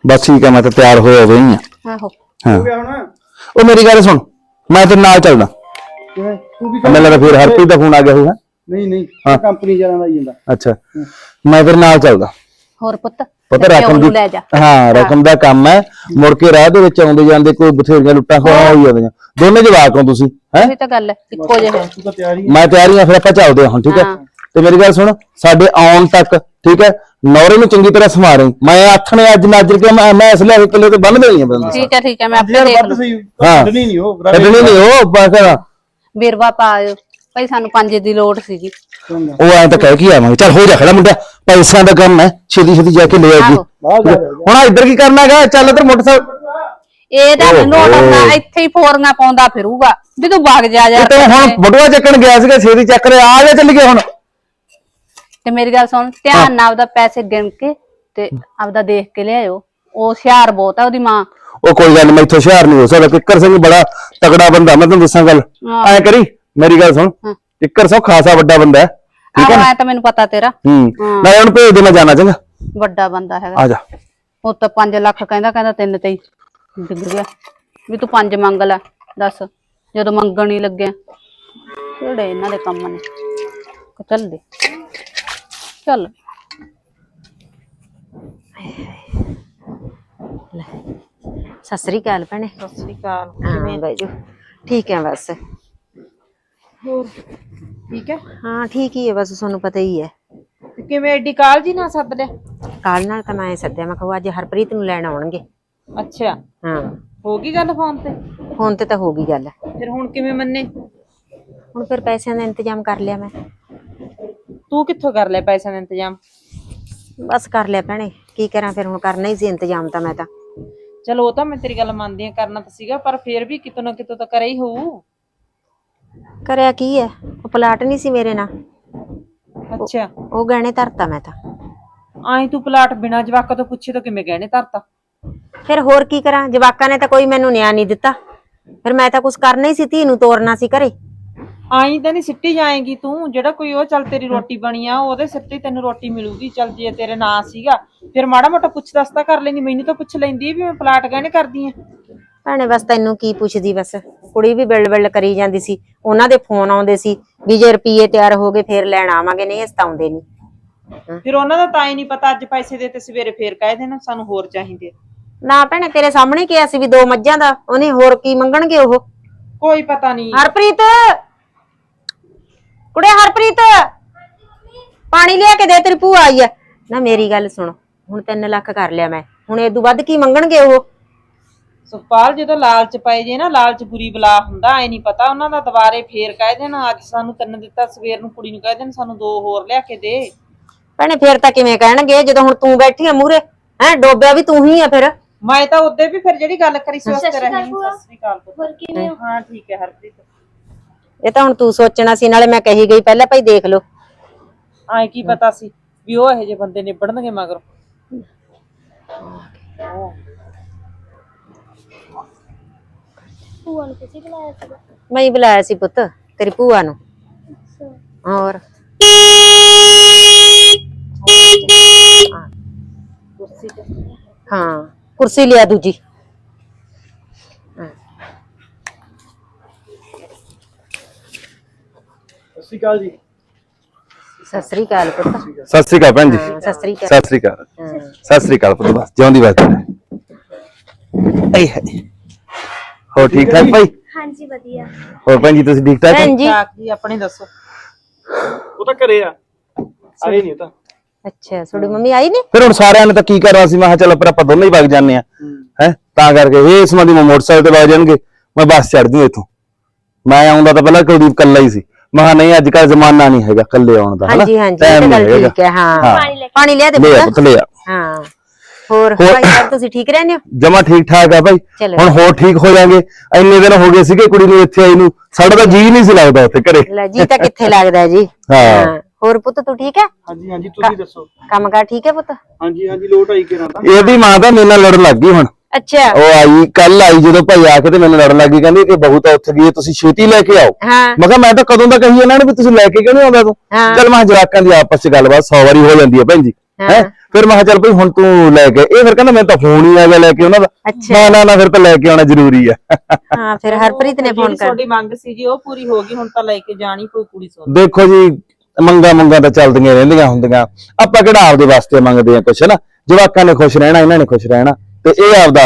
Speaker 1: ਬਸ ਠੀਕ ਹੈ ਮੈਂ ਤਾਂ ਤਿਆਰ ਹੋਇਆ ਗਈ ਆ।
Speaker 2: ਆਹੋ।
Speaker 1: ਹਾਂ।
Speaker 4: ਹੋ ਗਿਆ ਹੁਣ
Speaker 1: ਉਹ ਮੇਰੀ ਗੱਲ ਸੁਣ ਮੈਂ ਤੇਰੇ ਨਾਲ ਚੱਲਦਾ।
Speaker 4: ਕਿਵੇਂ? ਤੂੰ ਵੀ
Speaker 1: ਮੈਨੂੰ ਲੱਗਦਾ ਫਿਰ ਹਰਪ੍ਰੀਤ ਦਾ ਫੋਨ ਆ ਗਿਆ ਹੋਊਗਾ।
Speaker 4: ਨਹੀਂ ਨਹੀਂ।
Speaker 1: ਹਾਂ।
Speaker 4: ਕੰਪਨੀ ਜਾਣਾ ਦਾ ਹੀ ਜਾਂਦਾ
Speaker 1: ਅੱਛਾ। ਮੈਂ ਤੇਰੇ ਨਾਲ ਚੱਲਦਾ।
Speaker 2: ਹੋਰ ਪੁੱਤ?
Speaker 1: ਪਤਾ
Speaker 2: ਤੇ
Speaker 1: ਰਕਮ ਦੀ
Speaker 2: ਜਾ
Speaker 1: ਹਾਂ ਰਕਮ ਦਾ ਕੰਮ ਹੈ। ਮੁੜ ਕੇ ਰਾਹ ਦੇ ਵਿੱਚ ਆਉਂਦੇ ਜਾਂਦੇ ਕੋਈ ਬਥੇਰੀਆਂ ਲੁੱਟਾਂ ਖੋਹਾਂ ਹੋਈ ਜਾਂਦੀਆਂ। ਦੋਨੇ ਜਵਾਕ ਹੋ ਤੁਸੀਂ ਹੈ?
Speaker 2: ਉਹੀ ਤਾਂ ਗੱਲ ਹੈ ਇੱਕੋ ਜੇ ਹੈ।
Speaker 4: ਤੂੰ ਤਾਂ ਤਿਆਰ ਆ।
Speaker 1: ਮੈਂ ਤਿਆਰੀਆਂ ਫਿਰ ਆਪਾਂ ਚੱਲਦੇ ਹਾਂ ਹੁਣ ਠੀਕ ਹੈ?
Speaker 2: ਹਾਂ।
Speaker 1: ਤੇ ਮੇਰੀ ਗੱਲ ਸੁਣ ਸਾਡੇ ਆਉਣ ਤੱਕ ਠੀਕ ਹੈ? ਨੌਰੇ ਨੂੰ ਚੰਗੀ ਤਰ੍ਹਾਂ ਸਮਾਰੇ ਮੈਂ ਨੇ ਅੱਜ ਨੱਜ ਕੇ ਮੈਂ ਮੈਂ ਇਸ ਲਿਆ ਕਿਲੇ ਤੇ ਬੰਨ ਦੇਣੀ ਆ ਬੰਦੇ
Speaker 2: ਠੀਕ ਹੈ ਠੀਕ ਹੈ ਮੈਂ ਆਪੇ ਦੇਖ ਲੂ
Speaker 1: ਹਾਂ।
Speaker 6: ਨਹੀਂ ਨਹੀਂ ਉਹ
Speaker 1: ਕੱਢਣੀ ਨਹੀਂ ਉਹ ਬਸ
Speaker 2: ਵੀਰਵਾ ਪਾਇਓ ਭਾਈ ਸਾਨੂੰ ਪੰਜ ਦੀ ਲੋੜ ਸੀਗੀ।
Speaker 1: ਉਹ ਐਂ ਤਾਂ ਕਹਿ ਕੇ ਆਵਾਂਗੇ। ਚੱਲ ਹੋ ਜਾ ਖੜਾ ਮੁੰਡਾ। ਪੈਸਿਆਂ ਦਾ ਕੰਮ ਹੈ ਛੇਤੀ ਛੇਤੀ ਜਾ ਕੇ ਲੈ ਆਜੀ ਹੁਣ ਆਹ ਇੱਧਰ ਕੀ ਕਰਨਾ ਹੈਗਾ? ਚੱਲ ਇੱਧਰ ਮੋਟਰਸਾਈਕਲ
Speaker 2: ਇਹਦਾ ਨੀ ਲੋੜ
Speaker 1: ਓਹੋ।
Speaker 2: ਆਉਣਾ ਇੱਥੇ ਹੀ ਫੋਰੀਆਂ ਪਾਉਂਦਾ ਫਿਰੂਗਾ। ਵੀ ਤੂੰ ਵਗ ਜਾ ਯਾਰ
Speaker 1: ਤੇ ਹੁਣ ਬਟੂਆ ਚੱਕਣ ਗਿਆ ਸੀਗਾ ਛੇਤੀ ਚੱਕ ਰਿਹਾ ਆ ਜਾ ਚੱਲ ਗਏ ਹੁਣ।
Speaker 2: ਤੇ ਮੇਰੀ ਗੱਲ ਸੁਣ ਧਿਆਨ ਨਾਲ ਆਪਦਾ ਪੈਸੇ ਗਿਣ ਕੇ ਤੇ ਆਪਦਾ ਦੇਖ ਕੇ ਲਿਆਇਓ। ਉਹ ਹੁਸ਼ਿਆਰ ਬਹੁਤ ਆ ਉਹਦੀ ਮਾਂ।
Speaker 1: ਉਹ ਕੋਈ ਗੱਲ ਨੀ, ਮੈਥੋਂ ਹੁਸ਼ਿਆਰ ਨਹੀਂ ਹੋ ਸਕਦਾ। ਕਿੱਕਰ ਸਿੰਘ ਬੜਾ ਤਗੜਾ ਬੰਦਾ ਮੈਂ ਤੈਨੂੰ ਦੱਸਾਂ ਗੱਲ।
Speaker 2: ਹਾਂ।
Speaker 1: ਐ ਕਰੀ ਮੇਰੀ ਗੱਲ ਸੁਣ।
Speaker 2: ਹਾਂ।
Speaker 1: ਕਿੱਕਰ ਸਿੰਘ ਖਾਸਾ ਵੱਡਾ ਬੰਦਾ ਹੈ। ਠੀਕ ਹੈ
Speaker 2: ਆਹੋ
Speaker 1: ਨਾ?
Speaker 2: ਐ ਤਾਂ ਮੈਨੂੰ ਪਤਾ ਤੇਰਾ।
Speaker 1: ਹੂੰ
Speaker 2: ਹਾਂ।
Speaker 1: ਮੈਂ ਉਹਨੂੰ ਭੇਜ ਦੇ ਮੈਂ ਜਾਣਾ ਚੰਗਾ।
Speaker 2: ਵੱਡਾ ਬੰਦਾ ਹੈਗਾ।
Speaker 1: ਆ ਜਾ।
Speaker 2: ਉਹ ਤਾਂ 5 ਲੱਖ ਕਹਿੰਦਾ ਕਹਿੰਦਾ ਤਿੰਨ ਤੇ ਹੀ ਡਿੱਗ ਗਿਆ। ਵੀ ਤੂੰ ਪੰਜ ਮੰਗ ਲੈ ਦੱਸ ਜਦੋਂ ਮੰਗਣ ਹੀ ਲੱਗਿਆ ਕਿਹੜੇ ਇਹਨਾਂ ਦੇ ਕੰਮ ਨੇ? ਚੱਲ ਦੇ। ਚੱਲ।
Speaker 5: ਸਤਿ ਸ੍ਰੀ ਅਕਾਲ ਭੈਣੇ।
Speaker 7: ਸਤਿ ਸ੍ਰੀ ਅਕਾਲ।
Speaker 5: ਹਾਂ ਬਾਈਜੂ ਠੀਕ ਹੈ ਬਸ।
Speaker 7: ਹੋਰ? ਠੀਕ ਹੈ?
Speaker 5: ਹਾਂ ਠੀਕ ਹੀ ਹੈ ਬਸ ਤੁਹਾਨੂੰ ਪਤਾ ਹੀ ਹੈ।
Speaker 7: ਤੇ ਕਿਵੇਂ ਐਡੀ ਕਾਲ ਜੀ ਨਾ ਸੱਦ ਲਿਆ?
Speaker 5: ਕਾਲ ਨਾਲ ਤਾਂ ਮੈਂ ਸੱਦਿਆ ਮੈਂ ਕਿਹਾ ਅੱਜ ਹਰਪ੍ਰੀਤ ਨੂੰ ਲੈਣ ਆਉਣਗੇ।
Speaker 7: ਅੱਛਾ।
Speaker 5: ਹਾਂ।
Speaker 7: ਹੋ ਗਈ ਗੱਲ ਫੋਨ ਤੇ?
Speaker 5: ਫੋਨ ਤੇ ਤਾਂ ਹੋ ਗਈ ਗੱਲ।
Speaker 7: ਫਿਰ ਹੁਣ ਕਿਵੇਂ ਮੰਨੇ?
Speaker 5: ਹੁਣ ਫਿਰ ਪੈਸਿਆਂ ਦਾ ਇੰਤਜ਼ਾਮ ਕਰ ਲਿਆ ਮੈਂ।
Speaker 7: ਤੂੰ ਕਿੱਥੋਂ ਕਰ ਲਿਆ ਪੈਸਿਆਂ ਦਾ ਇੰਤਜ਼ਾਮ?
Speaker 5: ਬਸ ਕਰ ਲਿਆ ਭੈਣੇ ਕੀ ਕਰਾਂ ਫਿਰ ਹੁਣ ਕਰਨਾ ਹੀ ਸੀ ਇੰਤਜ਼ਾਮ ਤਾਂ ਮੈਂ ਤਾਂ।
Speaker 7: ਚਲੋ ਉਹ ਤਾਂ ਮੈਂ ਤੇਰੀ ਗੱਲ ਮੰਨਦੀ ਆ ਕਰਨਾ ਤਾਂ ਸੀਗਾ ਪਰ ਫਿਰ ਵੀ ਕਿਤੋਂ ਨਾ ਕਿਤੋਂ ਤਾਂ ਕਰਿਆ ਹੀ ਹੋਊ।
Speaker 5: ਕਰਿਆ ਕੀ ਹੈ ਉਹ ਪਲਾਟ ਨਹੀਂ ਸੀ ਮੇਰੇ ਨਾਲ।
Speaker 7: ਅੱਛਾ।
Speaker 5: ਉਹ ਗਹਿਣੇ ਧਰਤਾ ਮੈਂ ਤਾਂ।
Speaker 7: ਆਈ ਤੂੰ ਪਲਾਟ ਬਿਨਾ ਜਵਾਕਾਂ ਤੋਂ ਪੁੱਛੇ ਤਾਂ ਕਿਵੇਂ ਗਹਿਣੇ ਧਰਤਾ?
Speaker 5: ਫਿਰ ਹੋਰ ਕੀ ਕਰਾਂ? ਜਵਾਕਾਂ ਨੇ ਤਾਂ ਕੋਈ ਮੈਨੂੰ ਨਿਆਂ ਨਹੀਂ ਦਿੱਤਾ। ਫਿਰ ਮੈਂ ਤਾਂ ਕੁਝ ਕਰਨਾ ਹੀ ਸੀ ਧੀ ਨੂੰ ਤੋਰਨਾ ਸੀ ਘਰੇ।
Speaker 7: ਆਈ ਤਾਂ ਨਹੀਂ ਸਿੱਟੀ ਜਾਏਗੀ ਤੂੰ। ਜਿਹੜਾ ਕੋਈ ਉਹ ਚੱਲ ਤੇਰੀ ਰੋਟੀ ਬਣੀ ਆ ਉਹਦੇ ਸਿਰ ਤੇ ਹੀ ਤੈਨੂੰ ਰੋਟੀ ਮਿਲੂਗੀ। ਚੱਲ ਜੇ ਤੇਰੇ ਨਾਂ ਸੀਗਾ ਫਿਰ ਮਾੜਾ ਮੋਟਾ ਪੁੱਛ ਦੱਸ ਤਾਂ ਕਰ ਲੈਂਦੀ। ਮੈਨੂੰ ਤਾਂ ਪੁੱਛ ਲੈਂਦੀ ਵੀ ਮੈਂ ਪਲਾਟ ਗਹਿਣੇ ਕਰਦੀ ਆ।
Speaker 5: ਭੈਣੇ ਬਸ ਤੈਨੂੰ ਕੀ ਪੁੱਛਦੀ ਬਸ? ਕੁੜੀ ਵੀ ਬਿਲਡ ਬਿਲਡ ਕਰੀ ਜਾਂਦੀ ਸੀ। ਉਹਨਾਂ ਦੇ ਫੋਨ ਆਉਂਦੇ ਸੀ ਵੀ ਜੇ ਰੁਪਏ ਤਿਆਰ ਹੋ ਗਏ ਫੇਰ ਲੈਣ ਆਵਾਂਗੇ ਨਹੀਂ ਅਸਤਾਉਂਦੇ ਨਹੀਂ।
Speaker 7: ਫਿਰ ਉਹਨਾਂ ਦਾ ਤਾਂ ਹੀ ਨਹੀਂ ਪਤਾ ਅੱਜ ਪੈਸੇ ਦੇ ਤੇ ਸਵੇਰੇ ਫੇਰ ਕਹਿ ਦੇਣਾ ਸਾਨੂੰ ਹੋਰ ਚਾਹੀਦੇ।
Speaker 5: ਨਾ ਭੈਣੇ ਤੇਰੇ ਸਾਹਮਣੇ ਕਿਹਾ ਸੀ ਵੀ ਦੋ ਮੱਝਾਂ ਦਾ ਉਹਨੇ ਹੋਰ ਕੀ ਮੰਗਣਗੇ ਉਹ?
Speaker 7: ਕੋਈ ਪਤਾ ਨਹੀਂ।
Speaker 5: ਹਰਪ੍ਰੀਤ! ਕੁੜੇ ਹਰਪ੍ਰੀਤ! ਪਾਣੀ ਲਿਆ ਕੇ ਦੇ ਤੇਰੀ ਭੂਆ ਆਈ ਆ। ਨਾ ਮੇਰੀ ਗੱਲ ਸੁਣ ਹੁਣ 3 ਲੱਖ ਕਰ ਲਿਆ ਮੈਂ। ਹੁਣ ਇਹ ਤੋਂ ਵੱਧ ਕੀ ਮੰਗਣਗੇ ਉਹ?
Speaker 7: ਸੁਖਪਾਲ ਜਦੋਂ ਲਾਲਚ ਪਏ ਜੇ ਨਾ ਲਾਲਚ ਬੁਰੀ ਬਲਾ ਹੁੰਦਾ ਐ ਨਹੀਂ ਪਤਾ ਉਹਨਾਂ ਦਾ ਦੁਬਾਰੇ ਫੇਰ ਕਹਿ ਦੇਣਾ ਅੱਜ ਸਾਨੂੰ ਤਿੰਨ ਦਿੱਤਾ ਸਵੇਰ ਨੂੰ ਕੁੜੀ ਨੂੰ ਕਹਿ ਦੇਣ ਸਾਨੂੰ ਦੋ ਹੋਰ ਲਿਆ ਕੇ ਦੇ।
Speaker 5: ਭੈਣੇ ਫੇਰ ਤਾਂ ਕਿਵੇਂ ਕਹਿਣਗੇ ਜਦੋਂ ਹੁਣ ਤੂੰ ਬੈਠੀ ਆ ਮੂਰੇ ਹੈ ਡੋਬਿਆ ਵੀ ਤੂੰ ਹੀ ਆ ਫਿਰ।
Speaker 7: ਮੈਂ ਤਾਂ ਉਹਦੇ ਵੀ ਫਿਰ ਜਿਹੜੀ ਗੱਲ ਕਰੀ ਸੀ ਉਸ ਤੇ ਰਹੀ ਸਤਿ ਸ੍ਰੀ ਅਕਾਲ ਹੋਰ ਕਿਵੇਂ ਹਾਂ? ਠੀਕ ਹੈ ਹਰਪ੍ਰੀਤ।
Speaker 5: ਇਹ ਤਾਂ ਹੁਣ ਤੂੰ ਸੋਚਣਾ ਸੀ ਨਾਲੇ ਮੈਂ ਕਹੀ ਗਈ ਪਹਿਲਾਂ ਭਾਈ ਦੇਖ ਲਓ।
Speaker 7: ਐ ਕੀ ਪਤਾ ਸੀ ਵੀ ਉਹ ਇਹੋ ਜਿਹੇ ਬੰਦੇ ਨਿਬੜਨਗੇ ਮਗਰ।
Speaker 5: ਮੈਂ ਹੀ ਬੁਲਾਇਆ ਸੀ ਪੁੱਤ ਤੇਰੀ ਭੂਆ ਨੂੰ। ਹੋਰ? ਹਾਂ ਕੁਰਸੀ ਲਿਆ ਦੂਜੀ।
Speaker 6: ਸਤਿ ਸ਼੍ਰੀ ਅਕਾਲ ਜੀ।
Speaker 5: ਸਤਿ ਸ੍ਰੀ ਅਕਾਲ ਪੁੱਤ।
Speaker 1: ਸਤਿ ਸ੍ਰੀ ਅਕਾਲ ਭੈਣ ਜੀ।
Speaker 5: ਹਾਂ, ਸਤਿ ਸ੍ਰੀ ਅਕਾਲ।
Speaker 1: ਸਤਿ ਸ੍ਰੀ ਅਕਾਲ। ਸਤਿ ਸ੍ਰੀ ਅਕਾਲ ਪੁੱਤ ਬਸ ਜਿਉਂਦੀ ਬਸ। ਆਈ ਹੈ ਹੋ ਠੀਕ ਠਾਕ ਭਾਈ?
Speaker 3: ਹਾਂਜੀ ਵਧੀਆ।
Speaker 1: ਹੋਰ ਭੈਣ ਜੀ ਤੁਸੀਂ ਠੀਕ ਠਾਕ ਹੋ?
Speaker 5: ਭੈਣ ਜੀ।
Speaker 7: ਠਾਕ ਜੀ ਆਪਣੇ ਦੱਸੋ।
Speaker 6: ਉਹ ਤਾਂ ਘਰੇ ਆ। ਆਏ ਨਹੀਂ ਉਹ ਤਾਂ।
Speaker 5: ਅੱਛਾ ਤੁਹਾਡੀ ਮੰਮੀ ਆਈ ਨੇ
Speaker 1: ਫਿਰ ਹੁਣ ਸਾਰਿਆਂ ਨੇ ਤਾਂ ਕੀ ਕਰਨਾ ਸੀ? ਮੈਂ ਕਿਹਾ ਚੱਲ ਪਰ ਆਪਾਂ ਦੋਨੇ ਹੀ ਵਗ ਜਾਂਦੇ ਆ ਹੈ। ਤਾਂ ਕਰਕੇ ਇਹ ਸੰਬੰਧੀ ਮੈਂ ਮੋਟਰਸਾਈਕਲ ਤੇ ਵਗ ਜਾਣਗੇ। ਮੈਂ ਬੱਸ ਚੜ ਜੂ ਇੱਥੋਂ। ਮੈਂ ਆਉਂਦਾ ਤਾਂ ਪਹਿਲਾਂ ਕੁਲਦੀਪ ਕੱਲਾ ਹੀ ਸੀ। ਮੈਂ ਕਿਹਾ ਨਹੀਂ ਅੱਜ ਕੱਲ ਜ਼ਮਾਨਾ ਨਹੀਂ ਹੈਗਾ ਕੱਲੇ ਆਉਣ ਦਾ ਹਨਾ?
Speaker 5: ਹਾਂਜੀ ਹਾਂਜੀ ਇਹ
Speaker 1: Time
Speaker 5: ਤਾਂ
Speaker 1: ਨਹੀਂ
Speaker 5: ਗੱਲ
Speaker 1: ਹੈਗਾ।
Speaker 5: ਠੀਕ ਹੈ ਹਾਂ। ਪਾਣੀ ਲਿਆ ਦੇ
Speaker 1: ਲੈ ਆ
Speaker 5: ਪੁੱਤ।
Speaker 1: ਪੁੱਤ ਲੈ ਆ।
Speaker 5: ਹਾਂ। ਹੋਰ ਭਾਈ ਸਾਹਿਬ ਤੁਸੀਂ ਠੀਕ ਰਹਿੰਦੇ ਹੋ?
Speaker 1: ਜਮਾ ਠੀਕ ਠਾਕ ਆ ਭਾਈ।
Speaker 5: ਚਲੋ।
Speaker 1: ਹੁਣ ਹੋਰ ਠੀਕ ਹੋ ਜਾਾਂਗੇ। ਇੰਨੇ ਦਿਨ ਹੋ ਗਏ ਸੀਗੇ ਕੁੜੀ ਨੂੰ ਇੱਥੇ ਆਈ ਨੂੰ। ਸਾਡਾ ਤਾਂ ਜੀ ਨਹੀਂ ਸੀ ਲੱਗਦਾ ਉੱਥੇ ਘਰੇ।
Speaker 5: ਲੈ ਜੀ ਤਾਂ ਕਿੱਥੇ ਲੱਗਦਾ ਹੈ ਜੀ?
Speaker 1: ਹਾਂ।
Speaker 5: ਹੋਰ ਪੁੱਤ ਤੂੰ ਠੀਕ ਹੈ?
Speaker 6: ਹਾਂਜੀ ਹਾਂਜੀ ਤੁਸੀਂ ਦੱਸੋ।
Speaker 5: ਕੰਮ ਕਾਰ ਠੀਕ ਹੈ ਪੁੱਤ?
Speaker 6: ਹਾਂਜੀ ਹਾਂਜੀ ਲੋਟ ਆਈ ਕਿਰਾਂ ਤਾਂ
Speaker 1: ਇਹਦੀ ਮਾਂ ਤਾਂ ਮੇਰੇ ਨਾਲ ਲੜਨ ਲੱਗ ਗਈ ਹੁਣ।
Speaker 5: ਅੱਛਾ।
Speaker 1: ਉਹ ਆਈ ਕੱਲ ਆਈ ਜਦੋਂ ਭਾਈ ਆ ਕੇ ਤੇ ਮੈਨੂੰ ਲੜਨ ਲੱਗੀ ਕਹਿੰਦੀ ਕਿ ਬਹੂ ਤਾਂ ਉੱਥੇ ਗਈ ਹੈ, ਤੁਸੀਂ ਛੇਤੀ ਲੈ ਕੇ ਆਓ।
Speaker 5: ਹਾਂ।
Speaker 1: ਮੈਂ ਕਿਹਾ ਮੈਂ ਤਾਂ ਕਦੋਂ ਦਾ ਕਹੀ ਇਹਨਾਂ ਨੇ ਵੀ ਤੁਸੀਂ ਲੈ ਕੇ ਕਿਉਂ ਨਹੀਂ ਆਉਂਦਾ ਤੂੰ?
Speaker 5: ਹਾਂ।
Speaker 1: ਚੱਲ ਮੈਂ ਕਿਹਾ ਜਵਾਕਾਂ ਦੀ ਆਪਸ ਚ ਗੱਲਬਾਤ 100 ਵਾਰੀ ਹੋ ਜਾਂਦੀ ਹੈ ਭੈਣ ਜੀ।
Speaker 5: ਹਾਂ।
Speaker 1: ਫਿਰ ਮੈਂ ਕਿਹਾ ਚੱਲ ਭਈ ਹੁਣ ਤੂੰ ਲੈ ਕੇ ਇਹ ਫਿਰ ਕਹਿੰਦਾ ਮੈਂ ਤਾਂ ਫੋਨ ਹੀ ਆ ਗਿਆ ਲੈ ਕੇ ਉਹਨਾਂ ਦਾ।
Speaker 5: ਅੱਛਾ।
Speaker 1: ਨਾ ਨਾ ਨਾ ਫਿਰ ਤਾਂ ਲੈ ਕੇ ਆਉਣਾ ਜ਼ਰੂਰੀ ਹੈ
Speaker 5: ਹਾਂ ਫਿਰ ਹਰਪ੍ਰੀਤ ਨੇ ਫੋਨ
Speaker 7: ਜਿਹੜੀ
Speaker 5: ਕਰ
Speaker 7: ਤੁਹਾਡੀ ਮੰਗ ਸੀ ਜੀ ਉਹ ਪੂਰੀ ਹੋ ਗਈ ਹੁਣ ਤਾਂ ਲੈ ਕੇ ਜਾਣੀ ਕੋਈ ਕੁੜੀ ਸੋਨ
Speaker 1: ਦੇਖੋ ਜੀ ਮੰਗਾ ਮੰਗਾ ਤਾਂ ਚੱਲਦੀਆਂ ਰਹਿੰਦੀਆਂ ਹੁੰਦੀਆਂ। ਆਪਾਂ ਕਿਹੜਾ ਆਪਦੇ ਵਾਸਤੇ ਮੰਗਦੇ ਆ ਕੁਛ ਨਾ? ਜਵਾਕਾਂ ਨੇ ਖੁਸ਼ ਰਹਿਣਾ ਇਹਨਾਂ ਨੇ ਖੁਸ਼ ਰਹਿਣਾ। ਤੇ ਇਹ ਆਪਦਾ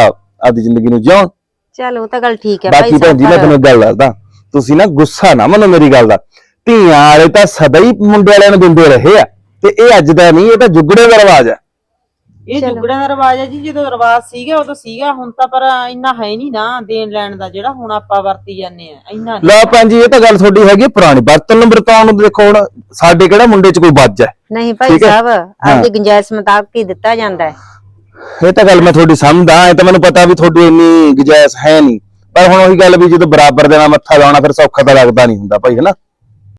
Speaker 1: ਆਪਦੀ ਜ਼ਿੰਦਗੀ ਨੂੰ ਜਿਉਣ।
Speaker 5: ਚਲ ਉਹ ਤਾਂ ਗੱਲ ਠੀਕ ਹੈ ਭਾਈ
Speaker 1: ਬਾਕੀ ਭੈਣ ਜੀ ਮੈਂ ਤੁਹਾਨੂੰ ਇੱਕ ਗੱਲ ਦੱਸਦਾ। ਤੁਸੀਂ ਨਾ ਗੁੱਸਾ ਨਾ ਮੰਨੋ ਮੇਰੀ ਗੱਲ ਦਾ। ਧੀਆਂ ਵਾਲੇ ਤਾਂ ਸਦਾ ਹੀ ਮੁੰਡੇ ਵਾਲਿਆਂ ਨੂੰ ਦਿੰਦੇ ਰਹੇ ਆ। ਤੇ ਇਹ ਅੱਜ ਦਾ ਨਹੀਂ ਇਹ ਤਾਂ ਜੁਗੜੇ ਦਾ ਰਿਵਾਜ ਹੈ।
Speaker 7: ਇਹ ਜੁਗੜਿਆਂ ਦਾ ਰਿਵਾਜ ਹੈ ਜੀ ਜਦੋਂ ਰਿਵਾਜ ਸੀਗਾ ਉਦੋਂ ਸੀਗਾ ਹੁਣ ਤਾਂ ਪਰ ਇੰਨਾ ਹੈ ਨਹੀਂ ਨਾ ਦੇਣ ਲੈਣ ਦਾ ਜਿਹੜਾ ਹੁਣ ਆਪਾਂ ਵਰਤੀ ਜਾਂਦੇ ਆ ਇੰਨਾ ਨੀ।
Speaker 1: ਲਓ ਭੈਣ ਜੀ ਇਹ ਤਾਂ ਗੱਲ ਤੁਹਾਡੀ ਹੈਗੀ ਪੁਰਾਣੀ ਬਰਤਨ ਨੂੰ ਵਰਤਾਉਣ ਨੂੰ ਦੇਖੋ ਹੁਣ ਸਾਡੇ ਕਿਹੜਾ ਮੁੰਡੇ 'ਚ ਕੋਈ ਵੱਜ ਹੈ।
Speaker 5: ਨਹੀਂ ਭਾਈ
Speaker 1: ਠੀਕ ਹੈ।
Speaker 5: ਸਾਹਿਬ ਆਪਦੀ ਗੁੰਜਾਇਸ਼ ਮੁਤਾਬਕ ਹੀ ਦਿੱਤਾ ਜਾਂਦਾ ਹੈ।
Speaker 1: ਇਹ ਤਾਂ ਗੱਲ ਮੈਂ ਤੁਹਾਡੀ ਸਮਝਦਾ ਇਹ ਤਾਂ ਮੈਨੂੰ ਪਤਾ ਵੀ ਤੁਹਾਡੀ ਇੰਨੀ ਗੁੰਜਾਇਸ਼ ਹੈ ਨਹੀਂ। ਪਰ ਹੁਣ ਉਹੀ ਗੱਲ ਵੀ ਜਦੋਂ ਬਰਾਬਰ ਦੇ ਨਾਲ ਮੱਥਾ ਲਾਉਣਾ ਫਿਰ ਸੌਖਾ ਤਾਂ ਲੱਗਦਾ ਨਹੀਂ ਹੁੰਦਾ ਭਾਈ ਹਨਾ